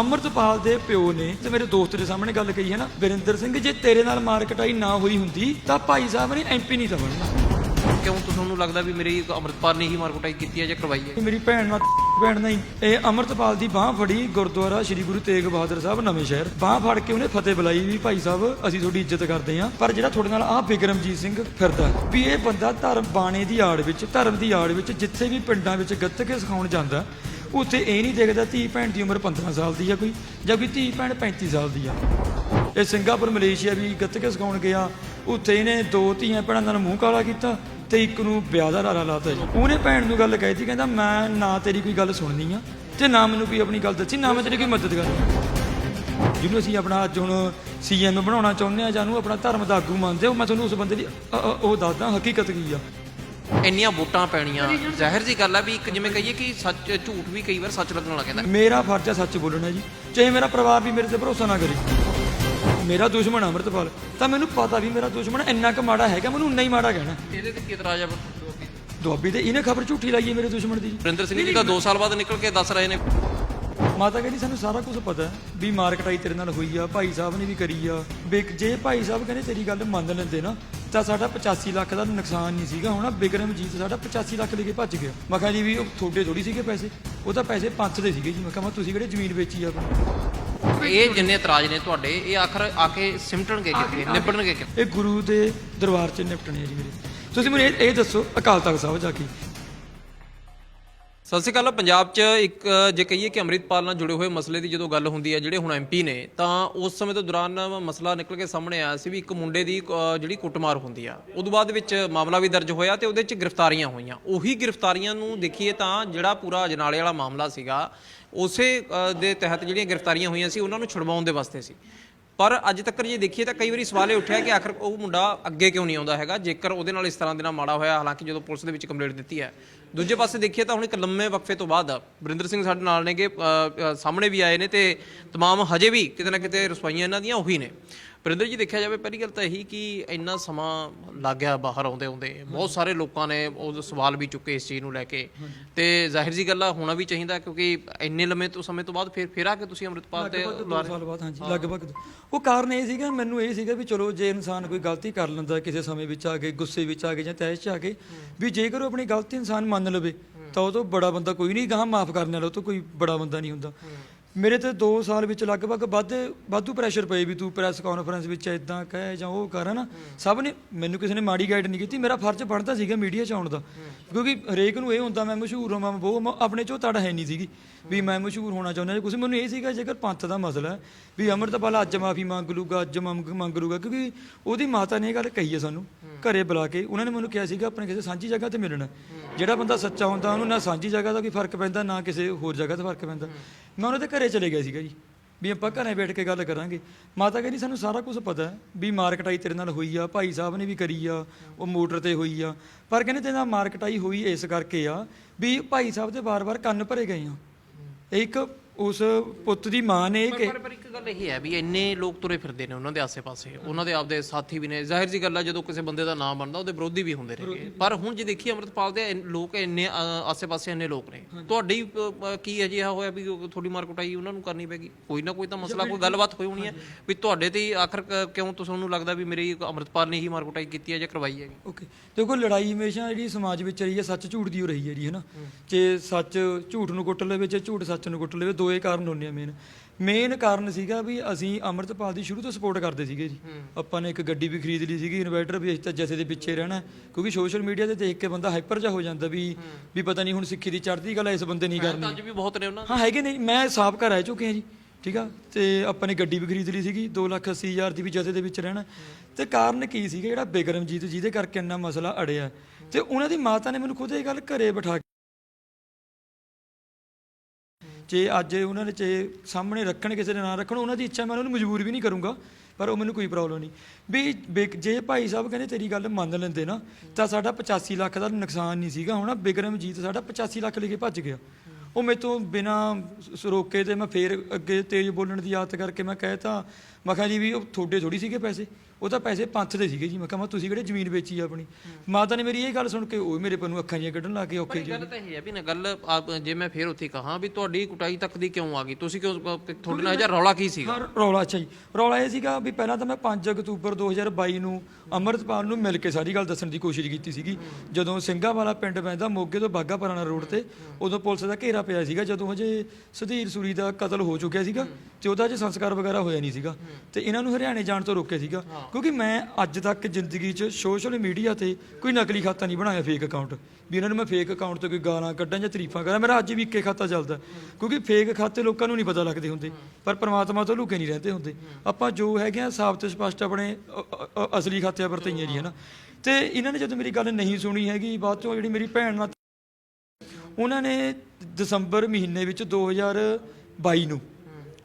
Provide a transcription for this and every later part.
ਅਮਰਤਪਾਲ ਦੇ ਪਿਓ ਨੇ ਤੇ ਮੇਰੇ ਦੋਸਤ ਦੇ ਸਾਹਮਣੇ ਗੱਲ ਕਹੀ ਹੈ ਨਾ ਵਿਰਿੰਦਰ ਸਿੰਘ ਜੇ ਤੇਰੇ ਨਾਲ ਮਾਰ ਕਟਾਈ ਨਾ ਹੋਈ ਹੁੰਦੀ ਤਾਂ ਭਾਈ ਸਾਹਿਬ ਨੇ ਐਮਪੀ ਨਹੀਂ ਤਾਂ ਬਣਨਾ ਕਿਉਂ ਤੁਹਾਨੂੰ ਲੱਗਦਾ ਵੀ ਮੇਰੀ ਅੰਮ੍ਰਿਤਪਾਲ ਨੇ ਹੀ ਮਾਰਕੁਟਾਈ ਕੀਤੀ ਹੈ ਜਾਂ ਕਰਵਾਈ ਹੈ? ਮੇਰੀ ਭੈਣ ਨਾਲ ਭੈਣ ਨਹੀਂ। ਇਹ ਅਮਰਤਪਾਲ ਦੀ ਬਾਹ ਫੜੀ ਗੁਰਦੁਆਰਾ ਸ੍ਰੀ ਗੁਰੂ ਤੇਗ ਬਹਾਦਰ ਸਾਹਿਬ ਨਵੇਂ ਸ਼ਹਿਰ। ਬਾਹ ਫੜ ਕੇ ਉਹਨੇ ਫਤਿਹ ਬੁਲਾਈ ਵੀ ਭਾਈ ਸਾਹਿਬ ਅਸੀਂ ਤੁਹਾਡੀ ਇੱਜ਼ਤ ਕਰਦੇ ਹਾਂ। ਪਰ ਜਿਹੜਾ ਤੁਹਾਡੇ ਨਾਲ ਆਹ ਬਿਕਰਮਜੀਤ ਸਿੰਘ ਫਿਰਦਾ ਵੀ ਇਹ ਬੰਦਾ ਧਰਮ ਬਾਣੇ ਦੀ ਆੜ ਵਿੱਚ ਧਰਮ ਦੀ ਆੜ ਵਿੱਚ ਜਿੱਥੇ ਵੀ ਪਿੰਡਾਂ ਵਿੱਚ ਗੱਤਕੇ ਸਿਖਾਉਣ ਜਾਂਦਾ ਉੱਥੇ ਇਹ ਨਹੀਂ ਦੇਖਦਾ ਧੀ ਭੈਣ ਦੀ ਉਮਰ 15 ਸਾਲ ਦੀ ਆ ਕੋਈ ਜਾਂ ਕੋਈ ਧੀ ਭੈਣ 35 ਸਾਲ ਦੀ ਆ। ਇਹ ਸਿੰਗਾਪੁਰ, ਮਲੇਸ਼ੀਆ ਵੀ ਗੱਤਕੇ ਸਿਖਾਉਣ ਗਿਆ। ਉੱਥੇ ਇਹਨੇ ਦੋ ਧੀਆਂ ਭੈਣਾਂ ਨਾਲ ਮੂੰਹ ਕਾਲਾ ਕੀਤਾ ਤੇ ਇੱਕ ਨੂੰ ਵਿਆਹ ਦਾ ਲਾਰਾ ਲਾਤਾ ਜੀ। ਉਹਨੇ ਭੈਣ ਨੂੰ ਗੱਲ ਕਹੀ ਸੀ ਕਹਿੰਦਾ, ਮੈਂ ਨਾ ਤੇਰੀ ਕੋਈ ਗੱਲ ਸੁਣਨੀ ਆ ਤੇ ਨਾ ਮੈਨੂੰ ਕੋਈ ਆਪਣੀ ਗੱਲ ਦੱਸੀ, ਨਾ ਮੈਂ ਤੇਰੀ ਕੋਈ ਮਦਦ ਕਰਨੀ ਜਿਹਨੂੰ ਅਸੀਂ ਆਪਣਾ ਅੱਜ ਹੁਣ ਸੀਐਮ ਬਣਾਉਣਾ ਚਾਹੁੰਦੇ ਆ ਜਾਂ ਨੂੰ ਆਪਣਾ ਧਰਮ ਦਾ ਆਗੂ ਮੰਨਦੇ ਹੋ ਮੈਂ ਤੁਹਾਨੂੰ ਉਸ ਬੰਦੇ ਦੀ ਉਹ ਦੱਸਦਾ, ਹਕੀਕਤ ਕੀ ਆ। ਇੰਨੀਆਂ ਵੋਟਾਂ ਪੈਣੀਆਂ। ਜ਼ਾਹਿਰ ਜੀ ਗੱਲ ਹੈ ਵੀ ਇੱਕ ਜਿਵੇਂ ਕਹੀਏ ਕਿ ਸੱਚ ਝੂਠ ਵੀ ਕਈ ਵਾਰ ਸੱਚ ਲੱਗਣ ਲੱਗ ਜਾਂਦਾ। ਮੇਰਾ ਫਰਜ਼ ਆ ਸੱਚ ਬੋਲਣਾ ਜੀ। ਚਾਹੇ ਮੇਰਾ ਪਰਿਵਾਰ ਵੀ ਮੇਰੇ ਤੇ ਭਰੋਸਾ ਨਾ ਕਰੇ। ਮੇਰਾ ਦੁਸ਼ਮਣ ਆ ਅੰਮ੍ਰਿਤਪਾਲ। ਤਾਂ ਮੈਨੂੰ ਪਤਾ ਵੀ ਮੇਰਾ ਦੁਸ਼ਮਣ ਇੰਨਾ ਕੁ ਮਾੜਾ ਹੈਗਾ ਮੈਨੂੰ ਉਨਾ ਹੀ ਮਾੜਾ ਕਹਿਣਾ। ਇਹਦੇ ਤੇ ਕੀ ਇਤਰਾਜ਼ ਹੈ ਦੁਆਬੀ ਤੇ ਇਹਨੇ ਖਬਰ ਝੂਠੀ ਲਾਈ ਹੈ ਮੇਰੇ ਦੁਸ਼ਮਣ ਦੀ ਵਰਿੰਦਰ ਸਿੰਘ ਜੀ ਤਾਂ 2 ਸਾਲ ਬਾਅਦ ਨਿਕਲ ਕੇ ਦੱਸ ਰਹੇ ਨੇ। ਮਾਤਾ ਕਹਿੰਦੀ ਸਾਨੂੰ ਸਾਰਾ ਕੁਝ ਪਤਾ ਹੈ ਵੀ ਮਾਰ ਕਟਾਈ ਤੇਰੇ ਨਾਲ ਹੋਈ ਆ ਭਾਈ ਸਾਹਿਬ ਨੇ ਵੀ ਕਰੀ ਆ। ਵੀ ਜੇ ਭਾਈ ਸਾਹਿਬ ਕਹਿੰਦੇ ਤੇਰੀ ਗੱਲ ਮੰਨ ਲੈਂਦੇ ਨਾ ਤਾਂ ਸਾਡਾ 85 ਲੱਖ ਦਾ ਨੁਕਸਾਨ ਨਹੀਂ ਸੀਗਾ ਹੋਣਾ। ਬਿਕਰਮਜੀਤ ਸਾਡਾ 85 ਲੱਖ ਲੈ ਕੇ ਭੱਜ ਗਿਆ। ਮੈਂ ਕਿਹਾ ਜੀ ਵੀ ਉਹ ਤੁਹਾਡੇ ਥੋੜੀ ਸੀਗੇ ਪੈਸੇ? ਉਹ ਤਾਂ ਪੈਸੇ ਪੰਥ ਦੇ ਸੀਗੇ ਜੀ। ਮੈਂ ਕਿਹਾ ਮੈਂ ਤੁਸੀਂ ਕਿਹੜੇ ਜ਼ਮੀਨ ਵੇਚੀ ਆ? ਇਹ ਜਿੰਨੇ ਇਤਰਾਜ਼ ਨੇ ਤੁਹਾਡੇ ਇਹ ਆਖਰ ਆ ਕੇ ਸਿਮਟਣਗੇ ਕਿੱਥੇ ਨਿਬੜਨਗੇ ਕਿੱਥੇ? ਇਹ ਗੁਰੂ ਦੇ ਦਰਬਾਰ 'ਚ ਨਿਪਟਣੇ ਆ ਜੀ ਮੇਰੇ। ਤੁਸੀਂ ਮੈਨੂੰ ਇਹ ਦੱਸੋ ਅਕਾਲ ਤਖਤ ਸਾਹਿਬ ਜਾ ਕੇ। ਸਤਿ ਸ਼੍ਰੀ ਅਕਾਲ, ਪੰਜਾਬ 'ਚ ਇੱਕ, ਜੇ ਕਹੀਏ ਕਿ ਅੰਮ੍ਰਿਤਪਾਲ ਨਾਲ ਜੁੜੇ ਹੋਏ ਮਸਲੇ ਦੀ ਜਦੋਂ ਗੱਲ ਹੁੰਦੀ ਹੈ, ਜਿਹੜੇ ਹੁਣ ਐਮਪੀ ਨੇ, ਤਾਂ ਉਸ ਸਮੇਂ ਤੋਂ ਦੌਰਾਨ ਮਸਲਾ ਨਿਕਲ ਕੇ ਸਾਹਮਣੇ ਆਇਆ ਸੀ ਵੀ ਇੱਕ ਮੁੰਡੇ ਦੀ ਜਿਹੜੀ ਕੁੱਟਮਾਰ ਹੁੰਦੀ ਆ ਉਦੋਂ ਬਾਅਦ ਵਿੱਚ ਮਾਮਲਾ ਵੀ ਦਰਜ ਹੋਇਆ ਤੇ ਉਹਦੇ 'ਚ ਗ੍ਰਿਫਤਾਰੀਆਂ ਹੋਈਆਂ। ਉਹੀ ਗ੍ਰਿਫਤਾਰੀਆਂ ਨੂੰ ਦੇਖੀਏ ਤਾਂ ਜਿਹੜਾ ਪੂਰਾ ਅਜਨਾਲੇ ਵਾਲਾ ਮਾਮਲਾ ਸੀਗਾ, ਉਸੇ ਦੇ ਤਹਿਤ ਜਿਹੜੀਆਂ ਗ੍ਰਿਫਤਾਰੀਆਂ ਹੋਈਆਂ ਸੀ, ਉਹਨਾਂ ਨੂੰ ਛੁਡਵਾਉਣ ਦੇ ਵਾਸਤੇ ਸੀ। ਪਰ ਅੱਜ ਤੱਕ ਜੇ ਦੇਖੀਏ ਤਾਂ ਕਈ ਵਾਰੀ ਸਵਾਲ ਇਹ ਉੱਠਿਆ ਕਿ ਆਖਰ ਉਹ ਮੁੰਡਾ ਅੱਗੇ ਕਿਉਂ ਨਹੀਂ ਆਉਂਦਾ ਹੈਗਾ ਜੇਕਰ ਉਹਦੇ ਨਾਲ ਇਸ ਤਰ੍ਹਾਂ ਦੇ ਨਾਲ ਮਾੜਾ ਹੋਇਆ ਹਾਲਾਂਕਿ ਜਦੋਂ ਪੁਲਿਸ ਦੇ ਵਿੱਚ ਕੰਪਲੇਂਟ ਦਿੱਤੀ ਹੈ ਦੂਜੇ ਪਾਸੇ ਦੇਖੀਏ ਤਾਂ ਹੁਣ ਇੱਕ ਲੰਮੇ ਵਕਫੇ ਤੋਂ ਬਾਅਦ ਵਰਿੰਦਰ ਸਿੰਘ ਸਾਡੇ ਨਾਲ ਨੇਗੇ ਅ, ਅ, ਸਾਹਮਣੇ ਵੀ ਆਏ ਨੇ ਤੇ तमाम ਹਜੇ ਵੀ ਕਿਤੇ ਨਾ ਕਿਤੇ ਰਸੋਈਆਂ ਇਹਨਾਂ ਦੀਆਂ ਉਹੀ ਨੇ ਵਰਿੰਦਰ ਜੀ ਦੇਖਿਆ ਜਾਵੇ ਪਹਿਲੀ ਗੱਲ ਤਾਂ ਇਹੀ ਕਿ ਇੰਨਾ ਸਮਾਂ ਲੱਗ ਗਿਆ ਬਾਹਰ ਆਉਂਦੇ ਆਉਂਦੇ। ਬਹੁਤ ਸਾਰੇ ਲੋਕਾਂ ਨੇ ਉਹ ਸਵਾਲ ਵੀ ਚੁੱਕੇ ਇਸ ਚੀਜ਼ ਨੂੰ ਲੈ ਕੇ। ਤੇ ਜ਼ਾਹਿਰ ਜੀ ਗੱਲ ਆ ਹੋਣਾ ਵੀ ਚਾਹੀਦਾ ਕਿਉਂਕਿ ਇੰਨੇ ਲੰਮੇ ਤੋਂ ਸਮੇਂ ਤੋਂ ਬਾਅਦ ਫਿਰ ਫਿਰ ਆ ਕੇ ਤੁਸੀਂ ਅੰਮ੍ਰਿਤਪਾਲ ਤੇ ਲਗਭਗ ਦੋ ਸਾਲ ਬਾਅਦ ਹਾਂਜੀ ਲਗਭਗ ਦੋ। ਉਹ ਕਾਰਨ ਇਹ ਸੀਗਾ ਮੈਨੂੰ ਇਹ ਸੀਗਾ ਵੀ ਚਲੋ ਜੇ ਇਨਸਾਨ ਕੋਈ ਗਲਤੀ ਕਰ ਲੈਂਦਾ ਕਿਸੇ ਸਮੇਂ ਵਿੱਚ ਆ ਕੇ ਗੁੱਸੇ ਵਿੱਚ ਆ ਕੇ ਜਾਂ ਤੈਸ਼ 'ਚ ਆ ਕੇ ਵੀ ਜੇਕਰ ਉਹ ਆਪਣੀ ਗਲਤੀ ਇਨਸਾਨ ਮੰਨ ਲਵੇ ਤਾਂ ਉਹ ਤੋਂ ਬੜਾ ਬੰਦਾ ਕੋਈ ਨਹੀਂ ਗਾਹ ਮਾਫ ਕਰਨ ਵਾਲਾ ਉਹ ਤੋਂ ਕੋਈ ਬੜਾ ਬੰਦਾ ਨਹੀਂ ਹੁੰਦਾ। ਮੇਰੇ ਤੇ 2 ਸਾਲ ਵਿੱਚ ਲਗਭਗ ਵੱਧ ਵਾਧੂ ਪ੍ਰੈਸ਼ਰ ਪਏ ਵੀ ਤੂੰ ਪ੍ਰੈਸ ਕਾਨਫਰੰਸ ਵਿੱਚ ਇਦਾਂ ਕਹੇ ਜਾਂ ਉਹ ਕਰ ਹਨਾ ਸਭ ਨੇ ਮੈਨੂੰ ਕਿਸੇ ਨੇ ਮਾੜੀ ਗਾਈਡ ਨਹੀਂ ਕੀਤੀ। ਮੇਰਾ ਫਰਜ਼ ਬਣਦਾ ਸੀਗਾ ਮੀਡੀਆ 'ਚ ਆਉਣ ਦਾ। ਕਿਉਂਕਿ ਹਰੇਕ ਨੂੰ ਇਹ ਹੁੰਦਾ ਮੈਂ ਮਸ਼ਹੂਰ ਹੋਵਾਂ ਮੈਂ ਉਹ ਆਪਣੇ 'ਚੋਂ ਤੜ ਹੈ ਨਹੀਂ ਸੀਗੀ। ਵੀ ਮੈਂ ਮਸ਼ਹੂਰ ਹੋਣਾ ਚਾਹੁੰਦਾ ਜਾਂ ਕੁਝ ਮੈਨੂੰ ਇਹ ਸੀਗਾ ਜੇਕਰ ਪੰਥ ਦਾ ਮਸਲਾ ਹੈ ਵੀ ਅੰਮ੍ਰਿਤਪਾਲ ਅੱਜ ਮਾਫੀ ਮੰਗ ਲੂਗਾ ਅੱਜ ਮੰਗ ਮੰਗ ਲੂਗਾ ਕਿਉਂਕਿ ਉਹਦੀ ਮਾਤਾ ਨੇ ਇਹ ਗੱਲ ਕਹੀ ਹੈ ਸਾਨੂੰ। ਘਰੇ ਬੁਲਾ ਕੇ ਉਹਨਾਂ ਨੇ ਮੈਨੂੰ ਕਿਹਾ ਸੀਗਾ ਆਪਣੇ ਕਿਸੇ ਸਾਂਝੀ ਜਗ੍ਹਾ ਤੇ ਮਿਲਣਾ। ਜਿਹੜਾ ਬੰਦਾ ਸੱਚਾ ਹੁੰਦਾ ਉਹਨੂੰ ਨਾ ਸਾਂਝੀ ਜਗ੍ਹਾ ਦਾ ਕੋਈ ਫ਼ਰਕ ਪੈਂਦਾ, ਨਾ ਕਿਸੇ ਹੋਰ ਜਗ੍ਹਾ ਦਾ ਫ਼ਰਕ ਪੈਂਦਾ। ਮੈਂ ਉਹਨਾਂ ਦੇ ਘਰੇ ਚਲੇ ਗਿਆ ਸੀਗਾ ਜੀ, ਵੀ ਆਪਾਂ ਘਰੇ ਬੈਠ ਕੇ ਗੱਲ ਕਰਾਂਗੇ। ਮਾਤਾ ਕਹਿੰਦੀ, ਸਾਨੂੰ ਸਾਰਾ ਕੁਝ ਪਤਾ ਹੈ ਵੀ ਮਾਰਕਟਾਈ ਤੇਰੇ ਨਾਲ ਹੋਈ ਆ, ਭਾਈ ਸਾਹਿਬ ਨੇ ਵੀ ਕਰੀ ਆ, ਉਹ ਮੋਟਰ ਤੇ ਹੋਈ ਆ। ਪਰ ਕਹਿੰਦੇ ਤੇਰੇ ਨਾਲ ਮਾਰਕਟਾਈ ਹੋਈ ਇਸ ਕਰਕੇ ਆ ਵੀ ਭਾਈ ਸਾਹਿਬ ਦੇ ਵਾਰ-ਵਾਰ ਕੰਨ ਭਰੇ ਗਏ ਆ। ਇਹ ਇੱਕ ਉਸ ਪੁੱਤ ਦੀ ਮਾਂ ਨੇ ਕਿ ਪਰ ਪਰ ਇੱਕ ਗੱਲ ਇਹ ਹੈ ਵੀ ਇੰਨੇ ਲੋਕ ਤੁਰੇ ਫਿਰਦੇ ਨੇ ਉਹਨਾਂ ਦੇ ਆਸੇ-ਪਾਸੇ। ਉਹਨਾਂ ਦੇ ਆਪਦੇ ਸਾਥੀ ਵੀ ਨੇ। ਜ਼ਾਹਿਰ ਜੀ ਗੱਲ ਹੈ ਜਦੋਂ ਕਿਸੇ ਬੰਦੇ ਦਾ ਨਾਮ ਬਣਦਾ ਉਹਦੇ ਵਿਰੋਧੀ ਵੀ ਹੁੰਦੇ ਨੇਗੇ ਪਰ ਹੁਣ ਜੇ ਦੇਖੀਏ ਅੰਮ੍ਰਿਤਪਾਲ ਦੇ ਇੰਨ- ਲੋਕ ਇੰਨੇ ਅ, ਆਸੇ-ਪਾਸੇ ਇੰਨੇ ਲੋਕ ਨੇ। ਤੁਹਾਡੀ ਅ, ਅ, ਕੀ ਅਜਿਹਾ ਹੋਇਆ ਵੀ ਉਹ ਤੁਹਾਡੀ ਮਾਰ ਕੁਟਾਈ ਉਹਨਾਂ ਨੂੰ ਕਰਨੀ ਪੈਗੀ ਕੋਈ ਨਾ ਕੋਈ ਤਾਂ ਮਸਲਾ ਕੋਈ ਗੱਲਬਾਤ ਹੋਈ ਹੋਣੀ ਹੈ ਵੀ ਤੁਹਾਡੇ ਤੇ ਹੀ ਆਖਰ ਕ- ਕਿਉਂ ਤੁਹਾਨੂੰ ਲੱਗਦਾ ਵੀ ਮੇਰੀ ਅੰਮ੍ਰਿਤਪਾਲ ਨੇ ਹੀ ਮਾਰ ਕੁਟਾਈ ਕੀਤੀ ਹੈ ਜਾਂ ਕਰਵਾਈ ਹੈਗੀ ਓਕੇ। ਦੇਖੋ ਲੜਾਈ ਹਮੇਸ਼ਾ ਜਿਹੜੀ ਸਮਾਜ ਵਿੱਚ ਰਹੀ ਹੈ ਸੱਚ ਝੂਠ ਦੀ ਹੋ ਰਹੀ ਹੈ ਜੀ ਹਨਾ ਜੇ ਸੱਚ ਝੂਠ ਨੂੰ ਕੁੱਟ ਲਵੇ ਜੇ ਝੂਠ ਸੱਚ ਨੂੰ ਕੁੱਟ ਲਵੇ ਦੋਏ ਕਾਰਨ ਹੁੰਦੇ ਆ ਮੇਨ ਮੇਨ ਕਾਰਨ ਸੀਗਾ ਵੀ ਅਸੀਂ ਅੰਮ੍ਰਿਤਪਾਲ ਦੀ ਸ਼ੁਰੂ ਤੋਂ ਸਪੋਰਟ ਕਰਦੇ ਸੀਗੇ ਜੀ। ਆਪਾਂ ਨੇ ਇੱਕ ਗੱਡੀ ਵੀ ਖਰੀਦ ਲਈ ਸੀਗੀ ਇਨਵਰਟਰ ਵੀ ਅਸੀਂ ਤਾਂ ਜਥੇ ਦੇ ਪਿੱਛੇ ਰਹਿਣਾ ਕਿਉਂਕਿ ਸੋਸ਼ਲ ਮੀਡੀਆ ਤੇ ਦੇਖ ਕੇ ਬੰਦਾ ਹਾਈਪਰ ਜਾ ਹੋ ਜਾਂਦਾ ਵੀ ਵੀ ਪਤਾ ਨਹੀਂ ਹੁਣ ਸਿੱਖੀ ਦੀ ਚੜ੍ਹਦੀ ਗੱਲ ਇਸ ਬੰਦੇ ਨਹੀਂ ਕਰਨੀ। ਅੱਜ ਵੀ ਬਹੁਤ ਨੇ ਉਹਨਾਂ ਹਾਂ ਹੈਗੇ ਨੇ ਮੈਂ ਸਾਬਕਾ ਰਹਿ ਚੁੱਕੇ ਹਾਂ ਜੀ ਠੀਕ ਆ? ਤੇ ਆਪਾਂ ਨੇ ਗੱਡੀ ਵੀ ਖਰੀਦ ਲਈ ਸੀਗੀ 2 ਲੱਖ 80 ਹਜ਼ਾਰ ਦੀ ਵੀ ਜਥੇ ਦੇ ਵਿੱਚ ਰਹਿਣਾ ਤੇ ਕਾਰਨ ਕੀ ਸੀਗਾ ਜਿਹੜਾ ਬਿਕਰਮਜੀਤ ਜਿਹਦੇ ਕਰਕੇ ਇੰਨਾ ਮਸਲਾ ਅੜਿਆ ਤੇ ਉਹਨਾਂ ਦੀ ਮਾਤਾ ਨੇ ਮੈਨੂੰ ਖੁਦ ਇਹ ਗੱਲ ਘਰੇ ਬਿਠਾ ਜੇ ਅੱਜ ਉਹਨਾਂ ਨੇ ਜੇ ਸਾਹਮਣੇ ਰੱਖਣ ਕਿਸੇ ਦੇ ਨਾਂ ਰੱਖਣ, ਉਹਨਾਂ ਦੀ ਇੱਛਾ ਮੈਂ ਉਹਨਾਂ ਨੂੰ ਮਜਬੂਰ ਵੀ ਨਹੀਂ ਕਰੂੰਗਾ, ਪਰ ਉਹ ਮੈਨੂੰ ਕੋਈ ਪ੍ਰੋਬਲਮ ਨਹੀਂ। ਵੀ ਬਿਕ- ਜੇ ਭਾਈ ਸਾਹਿਬ ਕਹਿੰਦੇ ਤੇਰੀ ਗੱਲ ਮੰਨ ਲੈਂਦੇ ਨਾ, ਤਾਂ ਸਾਡਾ 85 ਲੱਖ ਦਾ ਨੁਕਸਾਨ ਨਹੀਂ ਸੀਗਾ ਹੋਣਾ। ਬਿਕਰਮਜੀਤ ਸਾਡਾ 85 ਲੱਖ ਲੈ ਕੇ ਭੱਜ ਗਿਆ। ਉਹ ਮੇਰੇ ਤੋਂ ਬਿਨਾ ਰੋਕੇ ਤੇ ਮੈਂ ਫੇਰ ਅੱਗੇ ਤੇਜ਼ ਬੋਲਣ ਦੀ ਆਦਤ ਕਰਕੇ ਮੈਂ ਕਹਿਤਾ, ਮੈਂ ਕਿਹਾ ਜੀ ਵੀ ਉਹ ਤੁਹਾਡੇ ਥੋੜੀ ਸੀਗੇ ਪੈਸੇ। ਉਹ ਤਾਂ ਪੈਸੇ ਪੰਥ ਦੇ ਸੀਗੇ ਜੀ। ਮੈਂ ਕਿਹਾ ਮੈਂ ਤੁਸੀਂ ਕਿਹੜੇ ਜ਼ਮੀਨ ਵੇਚੀ ਆ ਆਪਣੀ? ਮਾਤਾ ਨੇ ਮੇਰੀ ਇਹ ਗੱਲ ਸੁਣ ਕੇ ਉਹ ਮੇਰੇ ਪਰ ਨੂੰ ਅੱਖਾਂ ਜਿਹੀਆਂ ਕੱਢਣ ਲੱਗ ਗਏ ਔਖੇ ਜੀ ਗੱਲ ਤਾਂ ਇਹ ਹੈ ਵੀ ਨਾ ਗੱਲ ਆਪ ਜੇ ਮੈਂ ਫੇਰ ਉੱਥੇ ਕਹਾਂ ਵੀ ਤੁਹਾਡੀ ਕੁਟਾਈ ਤੱਕ ਦੀ ਕਿਉਂ ਆ ਗਈ? ਤੁਸੀਂ ਕਿਉਂ ਤੁਹਾਡੇ ਨਾਲ ਹਜ਼ਾਰ ਰੌਲਾ ਕੀ ਸੀਗਾ? ਰੌਲਾ ਅੱਛਾ ਜੀ। ਰੌਲਾ ਇਹ ਸੀਗਾ ਵੀ ਪਹਿਲਾਂ ਤਾਂ ਮੈਂ 5 ਅਕਤੂਬਰ 2022 ਨੂੰ ਅੰਮ੍ਰਿਤਪਾਲ ਨੂੰ ਮਿਲ ਕੇ ਸਾਰੀ ਗੱਲ ਦੱਸਣ ਦੀ ਕੋਸ਼ਿਸ਼ ਕੀਤੀ ਸੀਗੀ। ਜਦੋਂ ਸਿੰਘਾਂ ਵਾਲਾ ਪਿੰਡ ਪੈਂਦਾ ਮੋਗੇ ਤੋਂ ਬਾਗਾ ਪੁਰਾਣਾ ਰੋਡ ਤੇ ਉਦੋਂ ਪੁਲਿਸ ਦਾ ਘੇਰਾ ਪਿਆ ਸੀਗਾ। ਜਦੋਂ ਹਜੇ ਸੁਧੀਰ ਸੂਰੀ ਦਾ ਕਤਲ ਹੋ ਚੁੱਕਿਆ ਸੀਗਾ ਤੇ ਉਹਦਾ ਜੇ ਸੰਸਕਾਰ ਵਗੈਰਾ ਹੋਇਆ ਨਹੀਂ ਸੀਗਾ। ਤੇ ਇਹਨਾਂ ਨੂੰ ਹਰਿਆਣੇ ਜਾਣ ਤੋਂ ਰੋਕਿਆ ਸੀਗਾ। ਕਿਉਂਕਿ ਮੈਂ ਅੱਜ ਤੱਕ ਜ਼ਿੰਦਗੀ 'ਚ ਸੋਸ਼ਲ ਮੀਡੀਆ ਤੇ ਕੋਈ ਨਕਲੀ ਖਾਤਾ ਨਹੀਂ ਬਣਾਇਆ ਫੇਕ ਅਕਾਊਂਟ ਵੀ ਇਹਨਾਂ ਨੂੰ ਮੈਂ ਫੇਕ ਅਕਾਊਂਟ ਤੇ ਕੋਈ ਗਾਲਾਂ ਕੱਢਾਂ ਜਾਂ ਤਾਰੀਫਾਂ ਕਰਾਂ, ਮੇਰਾ ਅੱਜ ਵੀ ਇੱਕੇ ਖਾਤਾ ਚੱਲਦਾ। ਕਿਉਂਕਿ ਫੇਕ ਖਾਤੇ ਲੋਕਾਂ ਨੂੰ ਨਹੀਂ ਪਤਾ ਲੱਗਦੇ ਹੁੰਦੇ, ਪਰ ਪ੍ਰਮਾਤਮਾ ਤੋਂ ਲੁਕੇ ਨਹੀਂ ਰਹਿੰਦੇ ਹੁੰਦੇ। ਆਪਾਂ ਜੋ ਹੈਗੇ ਆ, ਸਾਬਤ ਸਪਸ਼ਟ ਆਪਣੇ ਅਸਲੀ ਖਾਤਿਆਂ ਵਰਤਈਏ ਜੀ, ਹਨਾ। ਤੇ ਇਹਨਾਂ ਨੇ ਜਦੋਂ ਮੇਰੀ ਗੱਲ ਨਹੀਂ ਸੁਣੀ ਹੈਗੀ, ਬਾਅਦ ਚੋਂ ਜਿਹੜੀ ਮੇਰੀ ਭੈਣ ਨਾਲ ਉਹਨਾਂ ਨੇ ਦਸੰਬਰ ਮਹੀਨੇ ਵਿੱਚ 2022 ਨੂੰ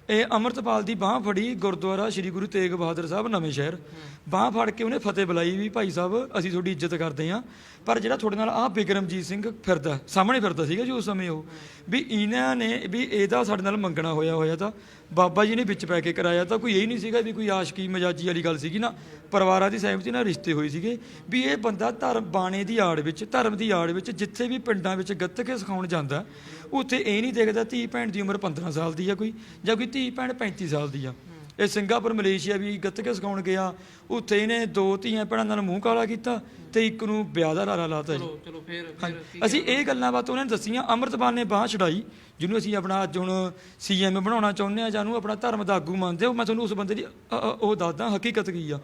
ਇਹ ਅਮਰਤਪਾਲ ਦੀ ਬਾਹ ਫੜੀ ਗੁਰਦੁਆਰਾ ਸ੍ਰੀ ਗੁਰੂ ਤੇਗ ਬਹਾਦਰ ਸਾਹਿਬ ਨਵੇਂ ਸ਼ਹਿਰ। ਬਾਹ ਫੜ ਕੇ ਉਹਨੇ ਫਤਿਹ ਬੁਲਾਈ ਵੀ, ਭਾਈ ਸਾਹਿਬ, ਅਸੀਂ ਤੁਹਾਡੀ ਇੱਜ਼ਤ ਕਰਦੇ ਹਾਂ ਪਰ ਜਿਹੜਾ ਤੁਹਾਡੇ ਨਾਲ ਆਹ ਬਿਕਰਮਜੀਤ ਸਿੰਘ ਫਿਰਦਾ, ਸਾਹਮਣੇ ਫਿਰਦਾ ਸੀਗਾ ਜੀ ਉਸ ਸਮੇਂ ਉਹ, ਵੀ ਇਹਨਾਂ ਨੇ ਵੀ ਇਹਦਾ ਸਾਡੇ ਨਾਲ ਮੰਗਣਾ ਹੋਇਆ ਹੋਇਆ ਤਾਂ ਬਾਬਾ ਜੀ ਨੇ ਵਿੱਚ ਪੈ ਕੇ ਕਰਾਇਆ ਤਾਂ ਕੋਈ ਇਹ ਨਹੀਂ ਸੀਗਾ ਵੀ ਕੋਈ ਆਸ਼ਕੀ ਮਜਾਜੀ ਵਾਲੀ ਗੱਲ ਸੀਗੀ ਨਾ। ਪਰਿਵਾਰਾਂ ਦੀ ਸਹਿਮਤੀ ਨਾਲ ਰਿਸ਼ਤੇ ਹੋਏ ਸੀਗੇ ਵੀ ਇਹ ਬੰਦਾ ਧਰਮ ਬਾਣੇ ਦੀ ਆੜ ਵਿੱਚ, ਧਰਮ ਦੀ ਆੜ ਵਿੱਚ ਜਿੱਥੇ ਵੀ ਪਿੰਡਾਂ ਵਿੱਚ ਗੱਤਕੇ ਸਿਖਾਉਣ ਜਾਂਦਾ, ਉੱਥੇ ਇਹ ਨਹੀਂ ਦੇਖਦਾ ਧੀ ਭੈਣ ਦੀ ਉਮਰ 15 ਸਾਲ ਦੀ ਆ ਕੋਈ ਜਾਂ ਕੋਈ ਧੀ ਭੈਣ 35 ਸਾਲ ਦੀ ਆ। ਇਹ ਸਿੰਗਾਪੁਰ ਮਲੇਸ਼ੀਆ ਵੀ ਗੱਤਕੇ ਸਿਖਾਉਣ ਗਿਆ। ਉੱਥੇ ਇਹਨੇ ਦੋ ਧੀਆਂ ਭੈਣਾਂ ਨਾਲ ਮੂੰਹ ਕਾਲਾ ਕੀਤਾ ਤੇ ਇੱਕ ਨੂੰ ਵਿਆਹ ਦਾ ਲਾਰਾ ਲਾਤਾ ਜੀ। ਚਲੋ ਫੇਰ ਹਾਂਜੀ। ਅਸੀਂ ਇਹ ਗੱਲਾਂ ਬਾਤ ਉਹਨਾਂ ਨੇ ਦੱਸੀਆਂ। ਅੰਮ੍ਰਿਤਪਾਲ ਨੇ ਬਾਹ ਛਡਾਈ ਜਿਹਨੂੰ ਅਸੀਂ ਆਪਣਾ ਅੱਜ ਹੁਣ ਸੀਐਮ ਬਣਾਉਣਾ ਚਾਹੁੰਦੇ ਆ ਜਾਂ ਨੂੰ ਆਪਣਾ ਧਰਮ ਦਾ ਆਗੂ ਮੰਨਦੇ ਹੋ ਮੈਂ ਤੁਹਾਨੂੰ ਉਸ ਬੰਦੇ ਦੀ ਅ- ਅ- ਉਹ ਦੱਸਦਾ ਹਕੀਕਤ ਕੀ ਆ।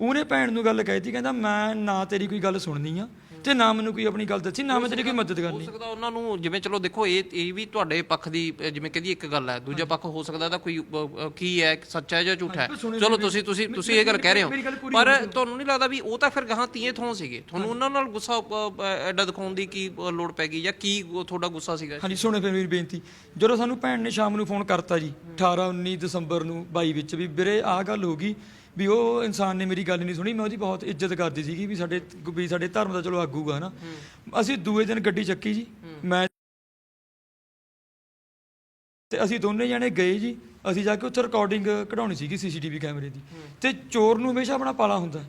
ਉਹਨੇ ਭੈਣ ਨੂੰ ਗੱਲ ਕਹਿਤੀ ਕਹਿੰਦਾ ਮੈਂ ਨਾ ਤੇਰੀ ਕੋਈ ਗੱਲ ਸੁਣਨੀ ਆ ਤੇ ਨਾ ਮੈਨੂੰ ਕੋਈ ਆਪਣੀ ਗੱਲ ਦੱਸੀ ਨਾ ਮੈਂ ਤੇਰੀ ਕੋਈ ਮਦਦ ਹੋ ਕਰਨੀ ਸਕਦਾ ਉਹਨਾਂ ਨੂੰ ਜਿਵੇਂ ਚਲੋ ਦੇਖੋ ਇਹ ਇਹ ਵੀ ਤੁਹਾਡੇ ਪੱਖ ਦੀ ਅ, ਜਿਵੇਂ ਕਹਿੰਦੀ ਇੱਕ ਗੱਲ ਹੈ ਦੂਜਾ ਪੱਖ ਹੋ ਸਕਦਾ ਤਾਂ ਕੋਈ ਅ, ਅ, ਕੀ ਹੈ ਸੱਚਾ ਹੈ ਜਾਂ ਝੂਠਾ ਹੈ। ਚਲੋ ਤੁਸੀਂ ਤੁਸੀਂ ਤੁਸੀਂ ਇਹ ਗੱਲ ਕਹਿ ਰਹੇ ਹੋ। ਪਰ ਤੁਹਾਨੂੰ ਨਹੀਂ ਲੱਗਦਾ ਵੀ ਉਹ ਤਾਂ ਫਿਰ ਗਾਹਾਂ ਤੀਏ ਥੋਂ ਸੀਗੇ? ਤੁਹਾਨੂੰ ਉਹਨਾਂ ਨਾਲ ਗੁੱਸਾ ਅ, ਅ, ਐਡਾ ਦਿਖਾਉਣ ਦੀ ਕੀ ਅ, ਲੋੜ ਪੈ ਗਈ ਜਾਂ ਕੀ ਉਹ ਤੁਹਾਡਾ ਗੁੱਸਾ ਸੀਗਾ ਹਾਂਜੀ ਸੁਣੇ ਫਿਰ ਮੇਰੀ ਬੇਨਤੀ। ਜਦੋਂ ਸਾਨੂੰ ਭੈਣ ਨੇ ਸ਼ਾਮ ਨੂੰ ਫੋਨ ਕਰਤਾ ਜੀ 18 19 ਦਸੰਬਰ ਨੂੰ 22 ਵਿੱਚ ਵੀ ਵੀਰੇ ਆਹ ਗੱਲ ਹੋ ਗਈ। ਵੀ ਉਹ ਇਨਸਾਨ ਨੇ ਮੇਰੀ ਗੱਲ ਨਹੀਂ ਸੁਣੀ ਮੈਂ ਉਹਦੀ ਬਹੁਤ ਇੱਜ਼ਤ ਕਰਦੀ ਸੀਗੀ ਵੀ ਸਾਡੇ ਵੀ ਸਾਡੇ ਧਰਮ ਦਾ ਚਲੋ ਆਗੂਗਾ ਹਨਾ। ਅਸੀਂ ਦੂਏ ਦਿਨ ਗੱਡੀ ਚੱਕੀ ਜੀ ਮੈਂ ਤੇ ਅਸੀਂ ਦੋਨੇ ਜਾਣੇ ਗਏ ਜੀ ਅਸੀਂ ਜਾ ਕੇ ਉੱਥੇ ਰਿਕਾਰਡਿੰਗ ਕਢਾਉਣੀ ਸੀਗੀ ਸੀਸੀਟੀਵੀ ਕੈਮਰੇ ਦੀ। ਤੇ ਚੋਰ ਨੂੰ ਹਮੇਸ਼ਾ ਆਪਣਾ ਪਾਲਾ ਹੁੰਦਾ।